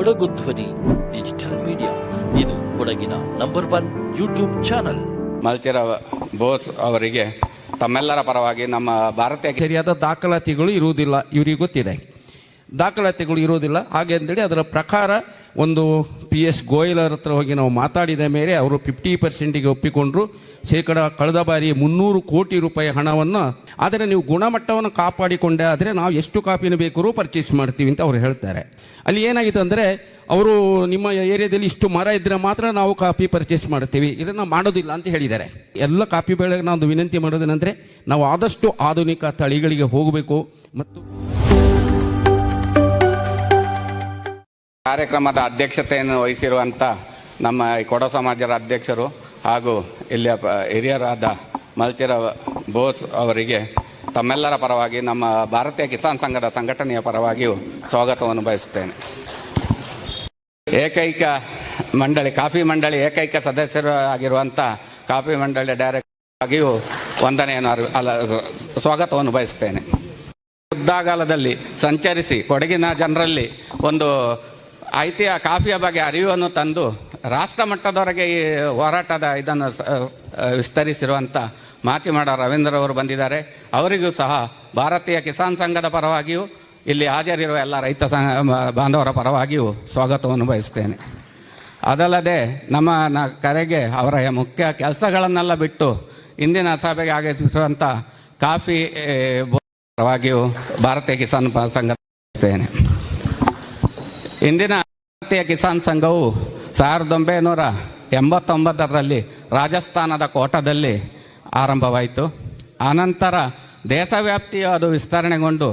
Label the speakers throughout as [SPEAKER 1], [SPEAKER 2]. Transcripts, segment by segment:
[SPEAKER 1] ಕೊಡಗು ಧ್ವನಿ digital media ಇದು ಕೊಡಗಿನ number one YouTube channel
[SPEAKER 2] Malchira Bose ಅವರಿಗೆ ತಮ್ಮೆಲ್ಲರ ಪರವಾಗಿ ನಮ್ಮ ಭಾರತೀಯ
[SPEAKER 3] ಸರಿಯಾದ ದಾಖಲಾತಿಗಳು ಇರುವುದಿಲ್ಲ ಇವರಿಗೆ ಗೊತ್ತಿದೆ. ದಾಖಲಾತಿಗಳು ಇರುವುದಿಲ್ಲ ಹಾಗೆ ಅಂತೇಳಿ ಅದರ ಪ್ರಕಾರ ಒಂದು ಪಿ ಎಸ್ ಗೋಯಲರ್ ಹತ್ರ ಹೋಗಿ ನಾವು ಮಾತಾಡಿದ ಮೇಲೆ ಅವರು ಫಿಫ್ಟಿ ಪರ್ಸೆಂಟಿಗೆ ಒಪ್ಪಿಕೊಂಡ್ರು. ಶೇಕಡ ಕಳೆದ ಬಾರಿ ಮುನ್ನೂರು ಕೋಟಿ ರೂಪಾಯಿ ಹಣವನ್ನು, ಆದರೆ ನೀವು ಗುಣಮಟ್ಟವನ್ನು ಕಾಪಾಡಿಕೊಂಡೆ ಆದರೆ ನಾವು ಎಷ್ಟು ಕಾಪಿನ ಬೇಕಾದ್ರೂ ಪರ್ಚೇಸ್ ಮಾಡ್ತೀವಿ ಅಂತ ಅವ್ರು ಹೇಳ್ತಾರೆ. ಅಲ್ಲಿ ಏನಾಗಿತ್ತು ಅಂದರೆ, ಅವರು ನಿಮ್ಮ ಏರಿಯಾದಲ್ಲಿ ಇಷ್ಟು ಮರ ಇದ್ದರೆ ಮಾತ್ರ ನಾವು ಕಾಪಿ ಪರ್ಚೇಸ್ ಮಾಡ್ತೀವಿ. ಇದನ್ನು ಮಾಡೋದಿಲ್ಲ ಅಂತ ಹೇಳಿದ್ದಾರೆ. ಎಲ್ಲ ಕಾಪಿ ಬೆಳೆಗೆ ನಾವು ವಿನಂತಿ ಮಾಡೋದೇನೆಂದರೆ, ನಾವು ಆದಷ್ಟು ಆಧುನಿಕ ತಳಿಗಳಿಗೆ ಹೋಗಬೇಕು ಮತ್ತು
[SPEAKER 2] ಕಾರ್ಯಕ್ರಮದ ಅಧ್ಯಕ್ಷತೆಯನ್ನು ವಹಿಸಿರುವಂಥ ನಮ್ಮ ಕೊಡ ಸಮಾಜದ ಅಧ್ಯಕ್ಷರು ಹಾಗೂ ಇಲ್ಲಿಯ ಹಿರಿಯರಾದ ಮಲ್ಚಿರ ಬೋಸ್ ಅವರಿಗೆ ತಮ್ಮೆಲ್ಲರ ಪರವಾಗಿ ನಮ್ಮ ಭಾರತೀಯ ಕಿಸಾನ್ ಸಂಘದ ಸಂಘಟನೆಯ ಪರವಾಗಿಯೂ ಸ್ವಾಗತವನ್ನು ಬಯಸುತ್ತೇನೆ. ಏಕೈಕ ಮಂಡಳಿ, ಕಾಫಿ ಮಂಡಳಿ ಏಕೈಕ ಸದಸ್ಯರು ಆಗಿರುವಂಥ ಕಾಫಿ ಮಂಡಳಿ ಡೈರೆಕ್ಟರ್ ಆಗಿಯೂ ವಂದನೆಯನ್ನು ಅಲ್ಲ ಸ್ವಾಗತವನ್ನು ಬಯಸುತ್ತೇನೆ. ಯುದ್ಧಾಗಾಲದಲ್ಲಿ ಸಂಚರಿಸಿ, ಕೊಡಗಿನ ಜನರಲ್ಲಿ ಒಂದು ಐತಿಹ ಕಾಫಿಯ ಬಗ್ಗೆ ಅರಿವನ್ನು ತಂದು ರಾಷ್ಟ್ರ ಮಟ್ಟದವರೆಗೆ ಈ ಹೋರಾಟದ ಇದನ್ನು ವಿಸ್ತರಿಸಿರುವಂಥ ಮಾತಿಮಾಡ ರವೀಂದ್ರ ಅವರು ಬಂದಿದ್ದಾರೆ. ಅವರಿಗೂ ಸಹ ಭಾರತೀಯ ಕಿಸಾನ್ ಸಂಘದ ಪರವಾಗಿಯೂ ಇಲ್ಲಿ ಹಾಜರಿರುವ ಎಲ್ಲ ರೈತ ಸಂಘ ಬಾಂಧವರ ಪರವಾಗಿಯೂ ಸ್ವಾಗತವನ್ನು ಬಯಸ್ತೇನೆ. ಅದಲ್ಲದೆ ನಮ್ಮ ನ, ಕರೆಗೆ ಅವರ ಮುಖ್ಯ ಕೆಲಸಗಳನ್ನೆಲ್ಲ ಬಿಟ್ಟು ಇಂದಿನ ಸಭೆಗೆ ಆಗಮಿಸಿರುವಂಥ ಕಾಫಿ ಪರವಾಗಿಯೂ ಭಾರತೀಯ ಕಿಸಾನ್ ಸಂಘ ಬಯಸ್ತೇನೆ. ಇಂದಿನ ಭಾರತೀಯ ಕಿಸಾನ್ ಸಂಘವು ಸಾವಿರದ ಒಂಬೈನೂರ ಎಂಬತ್ತೊಂಬತ್ತರಲ್ಲಿ ರಾಜಸ್ಥಾನದ ಕೋಟದಲ್ಲಿ ಆರಂಭವಾಯಿತು. ಆನಂತರ ದೇಶವ್ಯಾಪ್ತಿಯು ಅದು ವಿಸ್ತರಣೆಗೊಂಡು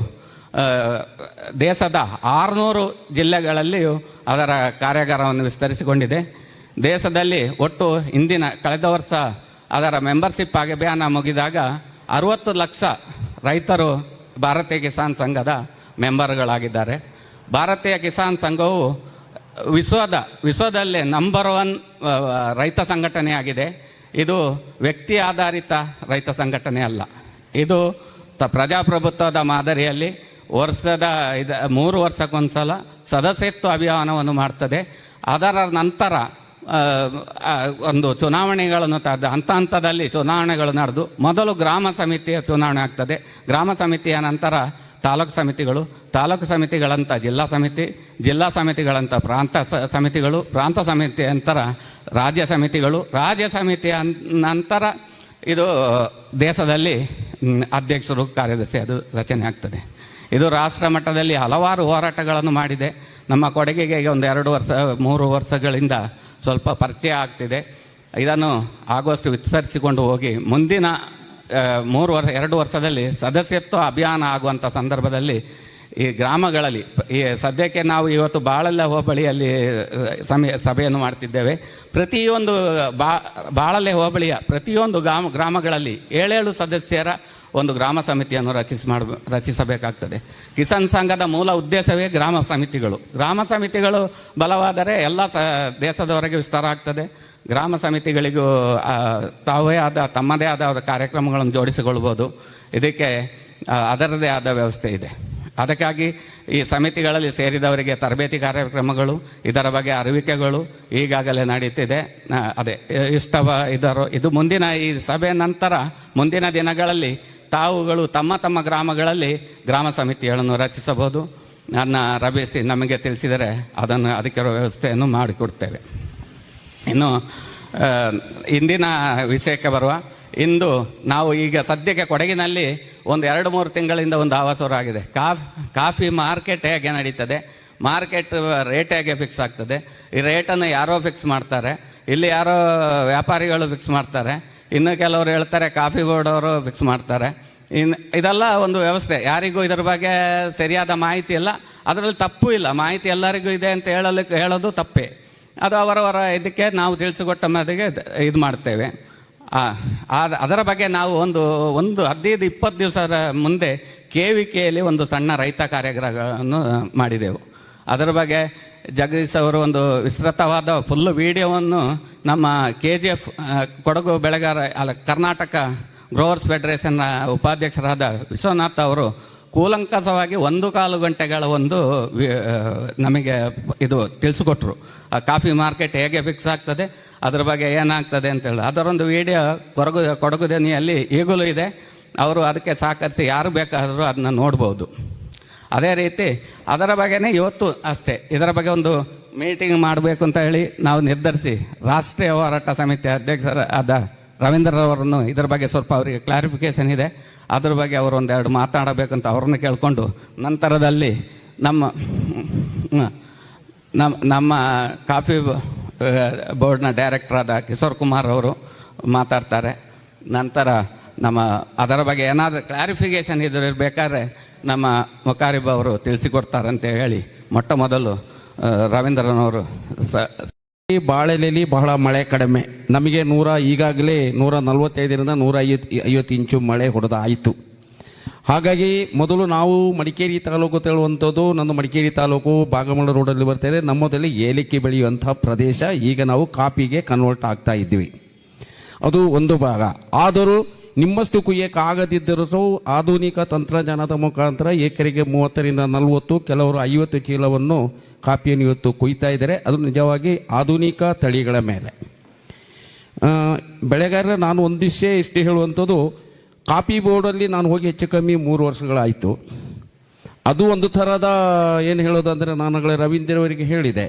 [SPEAKER 2] ದೇಶದ ಆರುನೂರು ಜಿಲ್ಲೆಗಳಲ್ಲಿಯೂ ಅದರ ಕಾರ್ಯಾಗಾರವನ್ನು ವಿಸ್ತರಿಸಿಕೊಂಡಿದೆ. ದೇಶದಲ್ಲಿ ಒಟ್ಟು ಇಂದಿನ ಕಳೆದ ವರ್ಷ ಅದರ ಮೆಂಬರ್ಶಿಪ್ ಅಭಿಯಾನ ಮುಗಿದಾಗ ಅರುವತ್ತು ಲಕ್ಷ ರೈತರು ಭಾರತೀಯ ಕಿಸಾನ್ ಸಂಘದ ಮೆಂಬರ್ಗಳಾಗಿದ್ದಾರೆ. ಭಾರತೀಯ ಕಿಸಾನ್ ಸಂಘವು ವಿಶ್ವದ, ವಿಶ್ವದಲ್ಲೇ ನಂಬರ್ ಒನ್ ರೈತ ಸಂಘಟನೆಯಾಗಿದೆ ಇದು ವ್ಯಕ್ತಿ ಆಧಾರಿತ ರೈತ ಸಂಘಟನೆ ಅಲ್ಲ. ಇದು ತ, ಪ್ರಜಾಪ್ರಭುತ್ವದ ಮಾದರಿಯಲ್ಲಿ ವರ್ಷದ ಇದು, ಮೂರು ವರ್ಷಕ್ಕೊಂದ್ಸಲ ಸದಸ್ಯತ್ವ ಅಭಿಯಾನವನ್ನು ಮಾಡ್ತದೆ. ಅದರ ನಂತರ ಒಂದು ಚುನಾವಣೆಗಳನ್ನು ತ, ಹಂತ ಹಂತದಲ್ಲಿ ಚುನಾವಣೆಗಳು ನಡೆದು, ಮೊದಲು ಗ್ರಾಮ ಸಮಿತಿಯ ಚುನಾವಣೆ ಆಗ್ತದೆ. ಗ್ರಾಮ ಸಮಿತಿಯ ನಂತರ ತಾಲೂಕು ಸಮಿತಿಗಳು, ತಾಲೂಕು ಸಮಿತಿಗಳಂಥ ಜಿಲ್ಲಾ ಸಮಿತಿ, ಜಿಲ್ಲಾ ಸಮಿತಿಗಳಂಥ ಪ್ರಾಂತ ಸಮಿತಿಗಳು, ಪ್ರಾಂತ ಸಮಿತಿ ಅಂತರ ರಾಜ್ಯ ಸಮಿತಿಗಳು, ರಾಜ್ಯ ಸಮಿತಿಯ ನಂತರ ಇದು ದೇಶದಲ್ಲಿ ಅಧ್ಯಕ್ಷರು, ಕಾರ್ಯದರ್ಶಿ ಅದು ರಚನೆ ಆಗ್ತದೆ. ಇದು ರಾಷ್ಟ್ರ ಮಟ್ಟದಲ್ಲಿ ಹಲವಾರು ಹೋರಾಟಗಳನ್ನು ಮಾಡಿದೆ. ನಮ್ಮ ಕೊಡುಗೆಗೆ ಒಂದು ಎರಡು ವರ್ಷ, ಮೂರು ವರ್ಷಗಳಿಂದ ಸ್ವಲ್ಪ ಪರಿಚಯ ಆಗ್ತಿದೆ. ಇದನ್ನು ಆಗುವಷ್ಟು ವಿಸ್ತರಿಸಿಕೊಂಡು ಹೋಗಿ ಮುಂದಿನ ಮೂರು ವರ್ಷ, ಎರಡು ವರ್ಷದಲ್ಲಿ ಸದಸ್ಯತ್ವ ಅಭಿಯಾನ ಆಗುವಂಥ ಸಂದರ್ಭದಲ್ಲಿ ಈ ಗ್ರಾಮಗಳಲ್ಲಿ, ಈ ಸದ್ಯಕ್ಕೆ ನಾವು ಇವತ್ತು ಬಾಳಲ್ಲ ಹೋಬಳಿಯಲ್ಲಿ ಸಮಯ ಸಭೆಯನ್ನು ಮಾಡ್ತಿದ್ದೇವೆ. ಪ್ರತಿಯೊಂದು ಬಾ ಹೋಬಳಿಯ ಪ್ರತಿಯೊಂದು ಗ್ರಾಮ, ಗ್ರಾಮಗಳಲ್ಲಿ ಏಳೇಳು ಸದಸ್ಯರ ಒಂದು ಗ್ರಾಮ ಸಮಿತಿಯನ್ನು ರಚಿಸಿ, ಮಾಡ, ರಚಿಸಬೇಕಾಗ್ತದೆ. ಕಿಸಾನ್ ಸಂಘದ ಮೂಲ ಉದ್ದೇಶವೇ ಗ್ರಾಮ ಸಮಿತಿಗಳು. ಗ್ರಾಮ ಸಮಿತಿಗಳು ಬಲವಾದರೆ ಎಲ್ಲ ಸ, ದೇಶದವರೆಗೆ ವಿಸ್ತಾರ ಆಗ್ತದೆ. ಗ್ರಾಮ ಸಮಿತಿಗಳಿಗೂ ತಾವೇ ಆದ, ತಮ್ಮದೇ ಆದ ಕಾರ್ಯಕ್ರಮಗಳನ್ನು ಜೋಡಿಸಿಕೊಳ್ಬೋದು. ಇದಕ್ಕೆ ಅದರದೇ ಆದ ವ್ಯವಸ್ಥೆ ಇದೆ. ಅದಕ್ಕಾಗಿ ಈ ಸಮಿತಿಗಳಲ್ಲಿ ಸೇರಿದವರಿಗೆ ತರಬೇತಿ ಕಾರ್ಯಕ್ರಮಗಳು, ಇದರ ಬಗ್ಗೆ ಅರಿವಿಕೆಗಳು ಈಗಾಗಲೇ ನಡೀತಿದೆ. ಅದೇ, ಇಷ್ಟವ, ಇದರ, ಇದು ಮುಂದಿನ ಈ ಸಭೆ ನಂತರ, ಮುಂದಿನ ದಿನಗಳಲ್ಲಿ ತಾವುಗಳು ತಮ್ಮ ತಮ್ಮ ಗ್ರಾಮಗಳಲ್ಲಿ ಗ್ರಾಮ ಸಮಿತಿಗಳನ್ನು ರಚಿಸಬಹುದು. ನನ್ನ ರಭಿಸಿ ನಮಗೆ ತಿಳಿಸಿದರೆ ಅದನ್ನು ಅದಕ್ಕೆ ವ್ಯವಸ್ಥೆಯನ್ನು ಮಾಡಿಕೊಡ್ತೇವೆ. ಇನ್ನು ಇಂದಿನ ವಿಷಯಕ್ಕೆ ಬರುವ, ಇಂದು ನಾವು ಈಗ ಸದ್ಯಕ್ಕೆ ಕೊಡಗಿನಲ್ಲಿ ಒಂದು ಎರಡು ಮೂರು ತಿಂಗಳಿಂದ ಒಂದು ಆವಾಸವರಾಗಿದೆ ಕಾಫ್, ಕಾಫಿ ಮಾರ್ಕೆಟ್ ಹೇಗೆ ನಡೀತದೆ? ಮಾರ್ಕೆಟ್ ರೇಟ್ ಹೇಗೆ ಫಿಕ್ಸ್ ಆಗ್ತದೆ? ಈ ರೇಟನ್ನು ಯಾರೋ ಫಿಕ್ಸ್ ಮಾಡ್ತಾರೆ. ಇಲ್ಲಿ ಯಾರೋ ವ್ಯಾಪಾರಿಗಳು ಫಿಕ್ಸ್ ಮಾಡ್ತಾರೆ. ಇನ್ನು ಕೆಲವರು ಹೇಳ್ತಾರೆ ಕಾಫಿ ಬೋರ್ಡ್ ಅವರು ಫಿಕ್ಸ್ ಮಾಡ್ತಾರೆ. ಇನ್ನು ಇದೆಲ್ಲ ಒಂದು ವ್ಯವಸ್ಥೆ. ಯಾರಿಗೂ ಇದರ ಬಗ್ಗೆ ಸರಿಯಾದ ಮಾಹಿತಿ ಇಲ್ಲ. ಅದರಲ್ಲಿ ತಪ್ಪು ಇಲ್ಲ. ಮಾಹಿತಿ ಎಲ್ಲರಿಗೂ ಇದೆ ಅಂತ ಹೇಳಲಿಕ್ಕೆ ಹೇಳೋದು ತಪ್ಪೇ. ಅದು ಅವರವರ ಇದಕ್ಕೆ ನಾವು ತಿಳಿಸಿಕೊಟ್ಟ ಮಾತಿಗೆ ಇದು ಮಾಡ್ತೇವೆ. ಅದರ ಬಗ್ಗೆ ನಾವು ಒಂದು ಒಂದು ಹದಿನೈದು, ಇಪ್ಪತ್ತು ದಿವಸದ ಮುಂದೆ ಕೆ ವಿ ಕೆಯಲ್ಲಿ ಒಂದು ಸಣ್ಣ ರೈತ ಕಾರ್ಯಾಗಾರಗಳನ್ನು ಮಾಡಿದೆವು. ಅದರ ಬಗ್ಗೆ ಜಗದೀಶ್ ಅವರು ಒಂದು ವಿಸ್ತೃತವಾದ ಫುಲ್ ವಿಡಿಯೋವನ್ನು ನಮ್ಮ ಕೆ ಜಿ ಎಫ್ ಕೊಡಗು ಬೆಳೆಗಾರ, ಅಲ್ಲ, ಕರ್ನಾಟಕ ಗ್ರೋವರ್ಸ್ ಫೆಡರೇಷನ್ನ ಉಪಾಧ್ಯಕ್ಷರಾದ ವಿಶ್ವನಾಥ್ ಅವರು ಕೂಲಂಕಸವಾಗಿ ಒಂದು ಕಾಲು ಗಂಟೆಗಳ ಒಂದು ನಮಗೆ ಇದು ತಿಳಿಸ್ಕೊಟ್ರು. ಆ ಕಾಫಿ ಮಾರ್ಕೆಟ್ ಹೇಗೆ ಫಿಕ್ಸ್ ಆಗ್ತದೆ? ಅದರ ಬಗ್ಗೆ ಏನಾಗ್ತದೆ ಅಂತೇಳಿ ಅದರೊಂದು ವಿಡಿಯೋ ಕೊರಗು ಕೊಡಗು ದನಿಯಲ್ಲಿ ಈಗಲೂ ಇದೆ. ಅವರು ಅದಕ್ಕೆ ಸಹಕರಿಸಿ ಯಾರು ಬೇಕಾದರೂ ಅದನ್ನ ನೋಡ್ಬೋದು. ಅದೇ ರೀತಿ ಅದರ ಬಗ್ಗೆನೇ ಇವತ್ತು ಅಷ್ಟೇ. ಇದರ ಬಗ್ಗೆ ಒಂದು ಮೀಟಿಂಗ್ ಮಾಡಬೇಕು ಅಂತ ಹೇಳಿ ನಾವು ನಿರ್ಧರಿಸಿ ರಾಷ್ಟ್ರೀಯ ಹೋರಾಟ ಸಮಿತಿ ಅಧ್ಯಕ್ಷರ ಆದ ರವೀಂದ್ರರವರನ್ನು ಇದರ ಬಗ್ಗೆ ಸ್ವಲ್ಪ ಅವರಿಗೆ ಕ್ಲಾರಿಫಿಕೇಶನ್ ಇದೆ. ಅದ್ರ ಬಗ್ಗೆ ಅವರು ಒಂದೆರಡು ಮಾತಾಡಬೇಕಂತ ಅವ್ರನ್ನ ಕೇಳಿಕೊಂಡು ನಂತರದಲ್ಲಿ ನಮ್ಮ ನಮ್ಮ ನಮ್ಮ ಕಾಫಿ ಬೋರ್ಡ್ನ ಡೈರೆಕ್ಟರ್ ಆದ ಕಿಶೋರ್ ಕುಮಾರ್ ಅವರು ಮಾತಾಡ್ತಾರೆ. ನಂತರ ನಮ್ಮ, ಅದರ ಬಗ್ಗೆ ಏನಾದರೂ ಕ್ಲಾರಿಫಿಕೇಶನ್ ಇದ್ರೆ ಇರಬೇಕಾದ್ರೆ ನಮ್ಮ ಮುಖಾರಿಬ್ ಅವರು ಅಂತ ಹೇಳಿ ಮೊಟ್ಟ ಮೊದಲು ರವೀಂದ್ರನವರು ಸ,
[SPEAKER 3] ಈ ಬಾಳೆಲೆಲಿ ಬಹಳ ಮಳೆ ಕಡಿಮೆ. ನಮಗೆ ನೂರ ಈಗಾಗಲೇ ನೂರ ನಲವತ್ತೈದರಿಂದ ನೂರ ಐವತ್ತು ಐವತ್ತು ಇಂಚು ಮಳೆ ಹೊಡೆದ ಆಯಿತು ಹಾಗಾಗಿ ಮೊದಲು ನಾವು ಮಡಿಕೇರಿ ತಾಲೂಕು ತೆಳುವಂಥದ್ದು ನಮ್ಮ ಮಡಿಕೇರಿ ತಾಲೂಕು ಬಾಗಮಳ ರೋಡಲ್ಲಿ ಬರ್ತಾ ಇದೆ. ನಮ್ಮದಲ್ಲಿ ಏಲಕ್ಕಿ ಬೆಳೆಯುವಂತಹ ಪ್ರದೇಶ. ಈಗ ನಾವು ಕಾಪಿಗೆ ಕನ್ವರ್ಟ್ ಆಗ್ತಾ ಇದ್ದೀವಿ. ಅದು ಒಂದು ಭಾಗ. ಆದರೂ ನಿಮ್ಮಷ್ಟು ಕುಯ್ಯಕ್ಕಾಗದಿದ್ದರೂ ಸಹ ಆಧುನಿಕ ತಂತ್ರಜ್ಞಾನದ ಮುಖಾಂತರ ಎಕರೆಗೆ ಮೂವತ್ತರಿಂದ ನಲವತ್ತು, ಕೆಲವರು ಐವತ್ತು ಚೀಲವನ್ನು ಕಾಪಿಯನ್ನು ಇವತ್ತು ಕುಯ್ತಾ ಇದ್ದಾರೆ. ಅದು ನಿಜವಾಗಿ ಆಧುನಿಕ ತಳಿಗಳ ಮೇಲೆ. ಬೆಳೆಗಾರರ, ನಾನು ಒಂದಿಷ್ಟೇ ಇಷ್ಟು ಹೇಳುವಂಥದ್ದು. ಕಾಪಿ ಬೋರ್ಡಲ್ಲಿ ನಾನು ಹೋಗಿ ಹೆಚ್ಚು ಕಮ್ಮಿ ಮೂರು ವರ್ಷಗಳಾಯಿತು. ಅದು ಒಂದು ಥರದ ಏನು ಹೇಳೋದಂದರೆ ನಾನುಗಳೇ ರವೀಂದ್ರ ಅವರಿಗೆ ಹೇಳಿದೆ,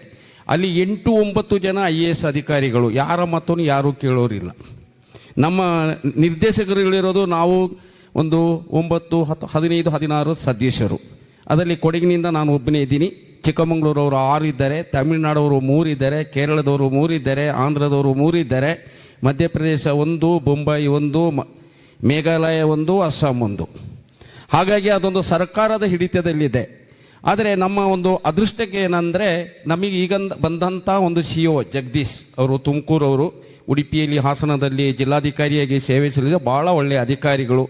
[SPEAKER 3] ಅಲ್ಲಿ ಎಂಟು ಒಂಬತ್ತು ಜನ ಐ ಎ ಎಸ್ ಅಧಿಕಾರಿಗಳು, ಯಾರ ಮತ್ತೂ ಯಾರೂ ಕೇಳೋರಿಲ್ಲ. ನಮ್ಮ ನಿರ್ದೇಶಕರುಗಳಿರೋದು ನಾವು ಒಂದು ಒಂಬತ್ತು, ಹತ್ತು, ಹದಿನೈದು, ಹದಿನಾರು ಸದಸ್ಯರು. ಅದರಲ್ಲಿ ಕೊಡಗಿನಿಂದ ನಾನು ಒಬ್ಬನೇ ಇದ್ದೀನಿ. ಚಿಕ್ಕಮಗಳೂರವರು ಆರು ಇದ್ದಾರೆ, ತಮಿಳುನಾಡವರು ಮೂರಿದ್ದಾರೆ ಕೇರಳದವರು ಮೂರಿದ್ದಾರೆ ಆಂಧ್ರದವರು ಮೂರಿದ್ದಾರೆ ಮಧ್ಯಪ್ರದೇಶ ಒಂದು ಬೊಂಬೈ ಒಂದು ಮೇಘಾಲಯ ಒಂದು, ಅಸ್ಸಾಂ ಒಂದು. ಹಾಗಾಗಿ ಅದೊಂದು ಸರ್ಕಾರದ ಹಿಡಿತದಲ್ಲಿದೆ. ಆದರೆ ನಮ್ಮ ಒಂದು ಅದೃಷ್ಟಕ್ಕೆ ಏನಂದರೆ ನಮಗೆ ಈಗ ಬಂದಂಥ ಒಂದು ಸಿ ಒ ಜಗದೀಶ್ ಅವರು ತುಮಕೂರವರು ಉಡುಪಿಯಲ್ಲಿ ಹಾಸನದಲ್ಲಿ ಜಿಲ್ಲಾಧಿಕಾರಿಯಾಗಿ ಸೇವೆ ಸಲ್ಲಿಸಿದ ಭಾಳ ಒಳ್ಳೆಯ ಅಧಿಕಾರಿಗಳು.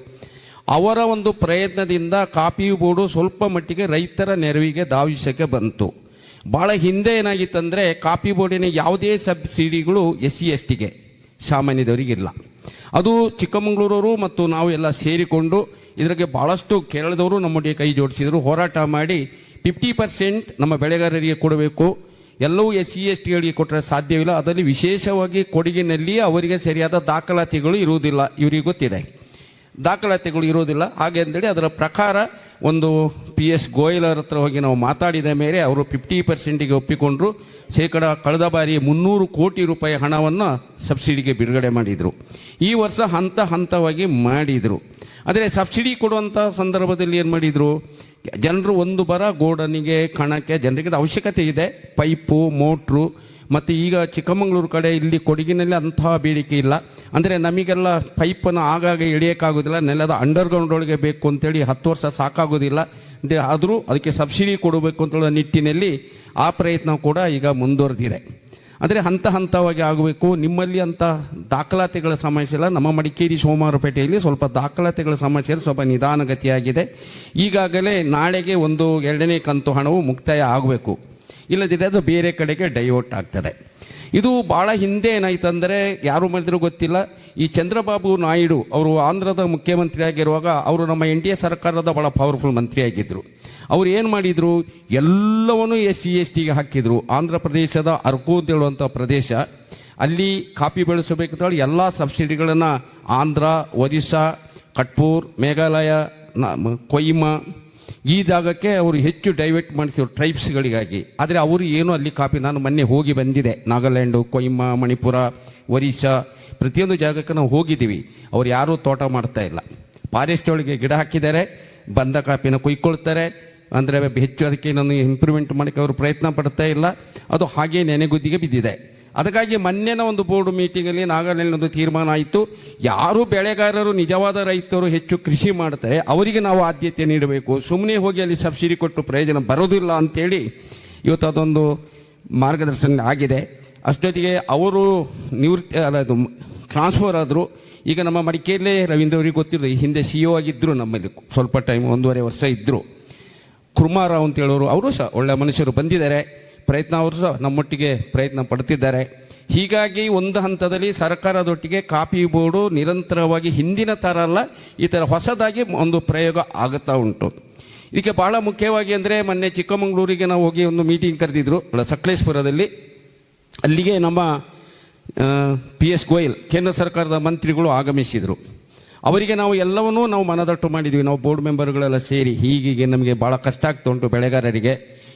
[SPEAKER 3] ಅವರ ಒಂದು ಪ್ರಯತ್ನದಿಂದ ಕಾಪಿ ಬೋರ್ಡು ಸ್ವಲ್ಪ ಮಟ್ಟಿಗೆ ರೈತರ ನೆರವಿಗೆ ಧಾವಿಸಕ್ಕೆ ಬಂತು. ಭಾಳ ಹಿಂದೆ ಏನಾಗಿತ್ತಂದರೆ ಕಾಪಿ ಬೋರ್ಡಿನ ಯಾವುದೇ ಸಬ್ಸಿಡಿಗಳು ಎಸ್ ಸಿ ಎಸ್ ಟಿಗೆ ಸಾಮಾನ್ಯದವರಿಗಿಲ್ಲ. ಅದು ಚಿಕ್ಕಮಗಳೂರವರು ಮತ್ತು ನಾವು ಎಲ್ಲ ಸೇರಿಕೊಂಡು ಇದಕ್ಕೆ ಭಾಳಷ್ಟು ಕೇರಳದವರು ನಮ್ಮೊಟ್ಟಿಗೆ ಕೈ ಜೋಡಿಸಿದರು. ಹೋರಾಟ ಮಾಡಿ ಫಿಫ್ಟಿ ಪರ್ಸೆಂಟ್ ನಮ್ಮ ಬೆಳೆಗಾರರಿಗೆ ಕೊಡಬೇಕು. ಎಲ್ಲವೂ ಎಸ್ ಸಿ ಎಸ್ ಟಿಗಳಿಗೆ ಕೊಟ್ಟರೆ ಸಾಧ್ಯವಿಲ್ಲ. ಅದರಲ್ಲಿ ವಿಶೇಷವಾಗಿ ಕೊಡಗಿನಲ್ಲಿ ಅವರಿಗೆ ಸರಿಯಾದ ದಾಖಲಾತಿಗಳು ಇರುವುದಿಲ್ಲ. ಇವರಿಗೆ ಗೊತ್ತಿದೆ. ದಾಖಲಾತಿಗಳು ಇರೋದಿಲ್ಲ ಹಾಗೆ ಅಂತೇಳಿ ಅದರ ಪ್ರಕಾರ ಒಂದು ಪಿ ಎಸ್ ಗೋಯಲರ್ ಹತ್ರ ಹೋಗಿ ನಾವು ಮಾತಾಡಿದ ಮೇಲೆ ಅವರು ಫಿಫ್ಟಿ ಪರ್ಸೆಂಟಿಗೆ ಒಪ್ಪಿಕೊಂಡ್ರು. ಶೇಕಡ ಕಳೆದ ಬಾರಿ ಮುನ್ನೂರು ಕೋಟಿ ರೂಪಾಯಿ ಹಣವನ್ನು ಸಬ್ಸಿಡಿಗೆ ಬಿಡುಗಡೆ ಮಾಡಿದರು. ಈ ವರ್ಷ ಹಂತ ಹಂತವಾಗಿ ಮಾಡಿದರು. ಆದರೆ ಸಬ್ಸಿಡಿ ಕೊಡುವಂಥ ಸಂದರ್ಭದಲ್ಲಿ ಏನು ಮಾಡಿದರು? ಜನರು ಒಂದು ಬರ ಗೋಡನಿಗೆ, ಕಣಕ್ಕೆ ಜನರಿಗೆ ಅವಶ್ಯಕತೆ ಇದೆ. ಪೈಪು, ಮೋಟ್ರು, ಮತ್ತು ಈಗ ಚಿಕ್ಕಮಗಳೂರು ಕಡೆ ಇಲ್ಲಿ ಕೊಡಗಿನಲ್ಲಿ ಅಂತಹ ಬೇಡಿಕೆ ಇಲ್ಲ. ಅಂದರೆ ನಮಗೆಲ್ಲ ಪೈಪನ್ನು ಆಗಾಗ ಎಳಿಯೋಕ್ಕಾಗೋದಿಲ್ಲ. ನೆಲದ ಅಂಡರ್ಗ್ರೌಂಡ್ ಒಳಗೆ ಬೇಕು ಅಂತೇಳಿ ಹತ್ತು ವರ್ಷ ಸಾಕಾಗೋದಿಲ್ಲ. ಆದರೂ ಅದಕ್ಕೆ ಸಬ್ಸಿಡಿ ಕೊಡಬೇಕು ಅಂತ ನಿಟ್ಟಿನಲ್ಲಿ ಆ ಪ್ರಯತ್ನ ಕೂಡ ಈಗ ಮುಂದುವರೆದಿದೆ. ಅಂದರೆ ಹಂತ ಹಂತವಾಗಿ ಆಗಬೇಕು. ನಿಮ್ಮಲ್ಲಿ ಅಂತ ದಾಖಲಾತಿಗಳ ಸಮಸ್ಯೆ ಇಲ್ಲ. ನಮ್ಮ ಮಡಿಕೇರಿ ಸೋಮವಾರಪೇಟೆಯಲ್ಲಿ ಸ್ವಲ್ಪ ದಾಖಲಾತಿಗಳ ಸಮಸ್ಯೆ ಸ್ವಲ್ಪ ನಿಧಾನಗತಿಯಾಗಿದೆ. ಈಗಾಗಲೇ ನಾಳೆಗೆ ಒಂದು ಎರಡನೇ ಕಂತು ಹಣವು ಮುಕ್ತಾಯ ಆಗಬೇಕು. ಇಲ್ಲದಿದ್ದರೆ ಅದು ಬೇರೆ ಕಡೆಗೆ ಡೈವರ್ಟ್ ಆಗ್ತದೆ. ಇದು ಭಾಳ ಹಿಂದೆ ಏನಾಯ್ತಂದರೆ ಯಾರು ಮಾಡಿದ್ರು ಗೊತ್ತಿಲ್ಲ. ಈ ಚಂದ್ರಬಾಬು ನಾಯ್ಡು ಅವರು ಆಂಧ್ರದ ಮುಖ್ಯಮಂತ್ರಿಯಾಗಿರುವಾಗ ಅವರು ನಮ್ಮ ಎನ್ ಡಿ ಎ ಸರ್ಕಾರದ ಭಾಳ ಪವರ್ಫುಲ್ ಮಂತ್ರಿ ಆಗಿದ್ದರು ಅವ್ರು ಏನು ಮಾಡಿದರು? ಎಲ್ಲವನ್ನು ಎಸ್ ಸಿ, ಎಸ್ ಟಿಗೆ ಹಾಕಿದರು. ಆಂಧ್ರ ಪ್ರದೇಶದ ಅರ್ಕು ಅಂತ ಹೇಳುವಂಥ ಪ್ರದೇಶ, ಅಲ್ಲಿ ಕಾಫಿ ಬೆಳೆಸಬೇಕಂತೇಳಿ ಎಲ್ಲ ಸಬ್ಸಿಡಿಗಳನ್ನು ಆಂಧ್ರ, ಒರಿಸ್ಸಾ, ಕಟ್ಪೂರ್, ಮೇಘಾಲಯ ಕೊಯ್ಮ ಈ ಜಾಗಕ್ಕೆ ಅವರು ಹೆಚ್ಚು ಡೈವರ್ಟ್ ಮಾಡಿಸಿದ್ರು ಟ್ರೈಬ್ಸ್ಗಳಿಗಾಗಿ ಆದರೆ ಅವರು ಏನು ಅಲ್ಲಿ ಕಾಪಿ ನಾನು ಮೊನ್ನೆ ಹೋಗಿ ಬಂದಿದೆ ನಾಗಾಲ್ಯಾಂಡು, ಕೊಯ್ಮ, ಮಣಿಪುರ, ಒರಿಸ್ಸಾ ಪ್ರತಿಯೊಂದು ಜಾಗಕ್ಕೆ ನಾವು ಹೋಗಿದ್ದೀವಿ. ಅವ್ರು ಯಾರೂ ತೋಟ ಮಾಡ್ತಾ ಇಲ್ಲ. ಫಾರೆಸ್ಟ್ ಒಳಗೆ ಗಿಡ ಹಾಕಿದ್ದಾರೆ. ಬಂದ ಕಾಪಿನ ಕುಯ್ಕೊಳ್ತಾರೆ. ಅಂದರೆ ಹೆಚ್ಚು ಅದಕ್ಕೆ ನಾನು ಇಂಪ್ರೂವ್ಮೆಂಟ್ ಮಾಡೋಕ್ಕೆ ಅವರು ಪ್ರಯತ್ನ ಪಡ್ತಾ ಇಲ್ಲ. ಅದು ಹಾಗೆ ನೆನೆಗುದ್ದಿಗೆ ಬಿದ್ದಿದೆ. ಅದಕ್ಕಾಗಿ ಮೊನ್ನೆನ ಒಂದು ಬೋರ್ಡ್ ಮೀಟಿಂಗಲ್ಲಿ ನಾಗಾಲ್ಯಾಂಡ್ ಒಂದು ತೀರ್ಮಾನ ಆಯಿತು. ಯಾರು ಬೆಳೆಗಾರರು, ನಿಜವಾದ ರೈತರು ಹೆಚ್ಚು ಕೃಷಿ ಮಾಡ್ತಾರೆ, ಅವರಿಗೆ ನಾವು ಆದ್ಯತೆ ನೀಡಬೇಕು. ಸುಮ್ಮನೆ ಹೋಗಿ ಅಲ್ಲಿ ಸಬ್ಸಿಡಿ ಕೊಟ್ಟು ಪ್ರಯೋಜನ ಬರೋದಿಲ್ಲ ಅಂತೇಳಿ ಇವತ್ತು ಅದೊಂದು ಮಾರ್ಗದರ್ಶನ ಆಗಿದೆ. ಅಷ್ಟೊತ್ತಿಗೆ ಅವರು ನಿವೃತ್ತಿ, ಅಲ್ಲ ಟ್ರಾನ್ಸ್ಫರ್ ಆದರು, ಈಗ ನಮ್ಮ ಮಡಿಕೇರಿಯಲ್ಲೇ ರವೀಂದ್ರ ಅವರಿಗೆ ಗೊತ್ತಿರೋದು, ಈ ಹಿಂದೆ ಸಿ ಒ ಆಗಿದ್ದರು ನಮ್ಮಲ್ಲಿ, ಸ್ವಲ್ಪ ಟೈಮ್ ಒಂದೂವರೆ ವರ್ಷ ಇದ್ದರು ಕುರ್ಮಾರಾವ್ ಅಂತ ಹೇಳೋರು, ಅವರು ಸಹ ಒಳ್ಳೆ ಮನುಷ್ಯರು ಬಂದಿದ್ದಾರೆ. ಪ್ರಯತ್ನ ಅವರು ಸಹ ನಮ್ಮೊಟ್ಟಿಗೆ ಪ್ರಯತ್ನ ಪಡ್ತಿದ್ದಾರೆ. ಹೀಗಾಗಿ ಒಂದು ಹಂತದಲ್ಲಿ ಸರ್ಕಾರದೊಟ್ಟಿಗೆ ಕಾಪಿ ಬೋರ್ಡು ನಿರಂತರವಾಗಿ ಹಿಂದಿನ ಥರ ಅಲ್ಲ, ಈ ಥರ ಹೊಸದಾಗಿ ಒಂದು ಪ್ರಯೋಗ ಆಗುತ್ತಾ ಉಂಟು. ಇದಕ್ಕೆ ಭಾಳ ಮುಖ್ಯವಾಗಿ ಅಂದರೆ, ಮೊನ್ನೆ ಚಿಕ್ಕಮಗಳೂರಿಗೆ ನಾವು ಹೋಗಿ ಒಂದು ಮೀಟಿಂಗ್ ಕರೆದಿದ್ರು, ಸಕಲೇಶ್ಪುರದಲ್ಲಿ. ಅಲ್ಲಿಗೆ ನಮ್ಮ ಪಿ ಎಸ್ ಗೋಯಲ್ ಕೇಂದ್ರ ಸರ್ಕಾರದ ಮಂತ್ರಿಗಳು ಆಗಮಿಸಿದರು. ಅವರಿಗೆ ನಾವು ಎಲ್ಲವನ್ನೂ ನಾವು ಮನದಟ್ಟು ಮಾಡಿದ್ವಿ. ನಾವು ಬೋರ್ಡ್ ಮೆಂಬರ್ಗಳೆಲ್ಲ ಸೇರಿ ಹೀಗೀಗೆ ನಮಗೆ ಭಾಳ ಕಷ್ಟ ಆಗ್ತಾ ಉಂಟು ಬೆಳೆಗಾರರಿಗೆ.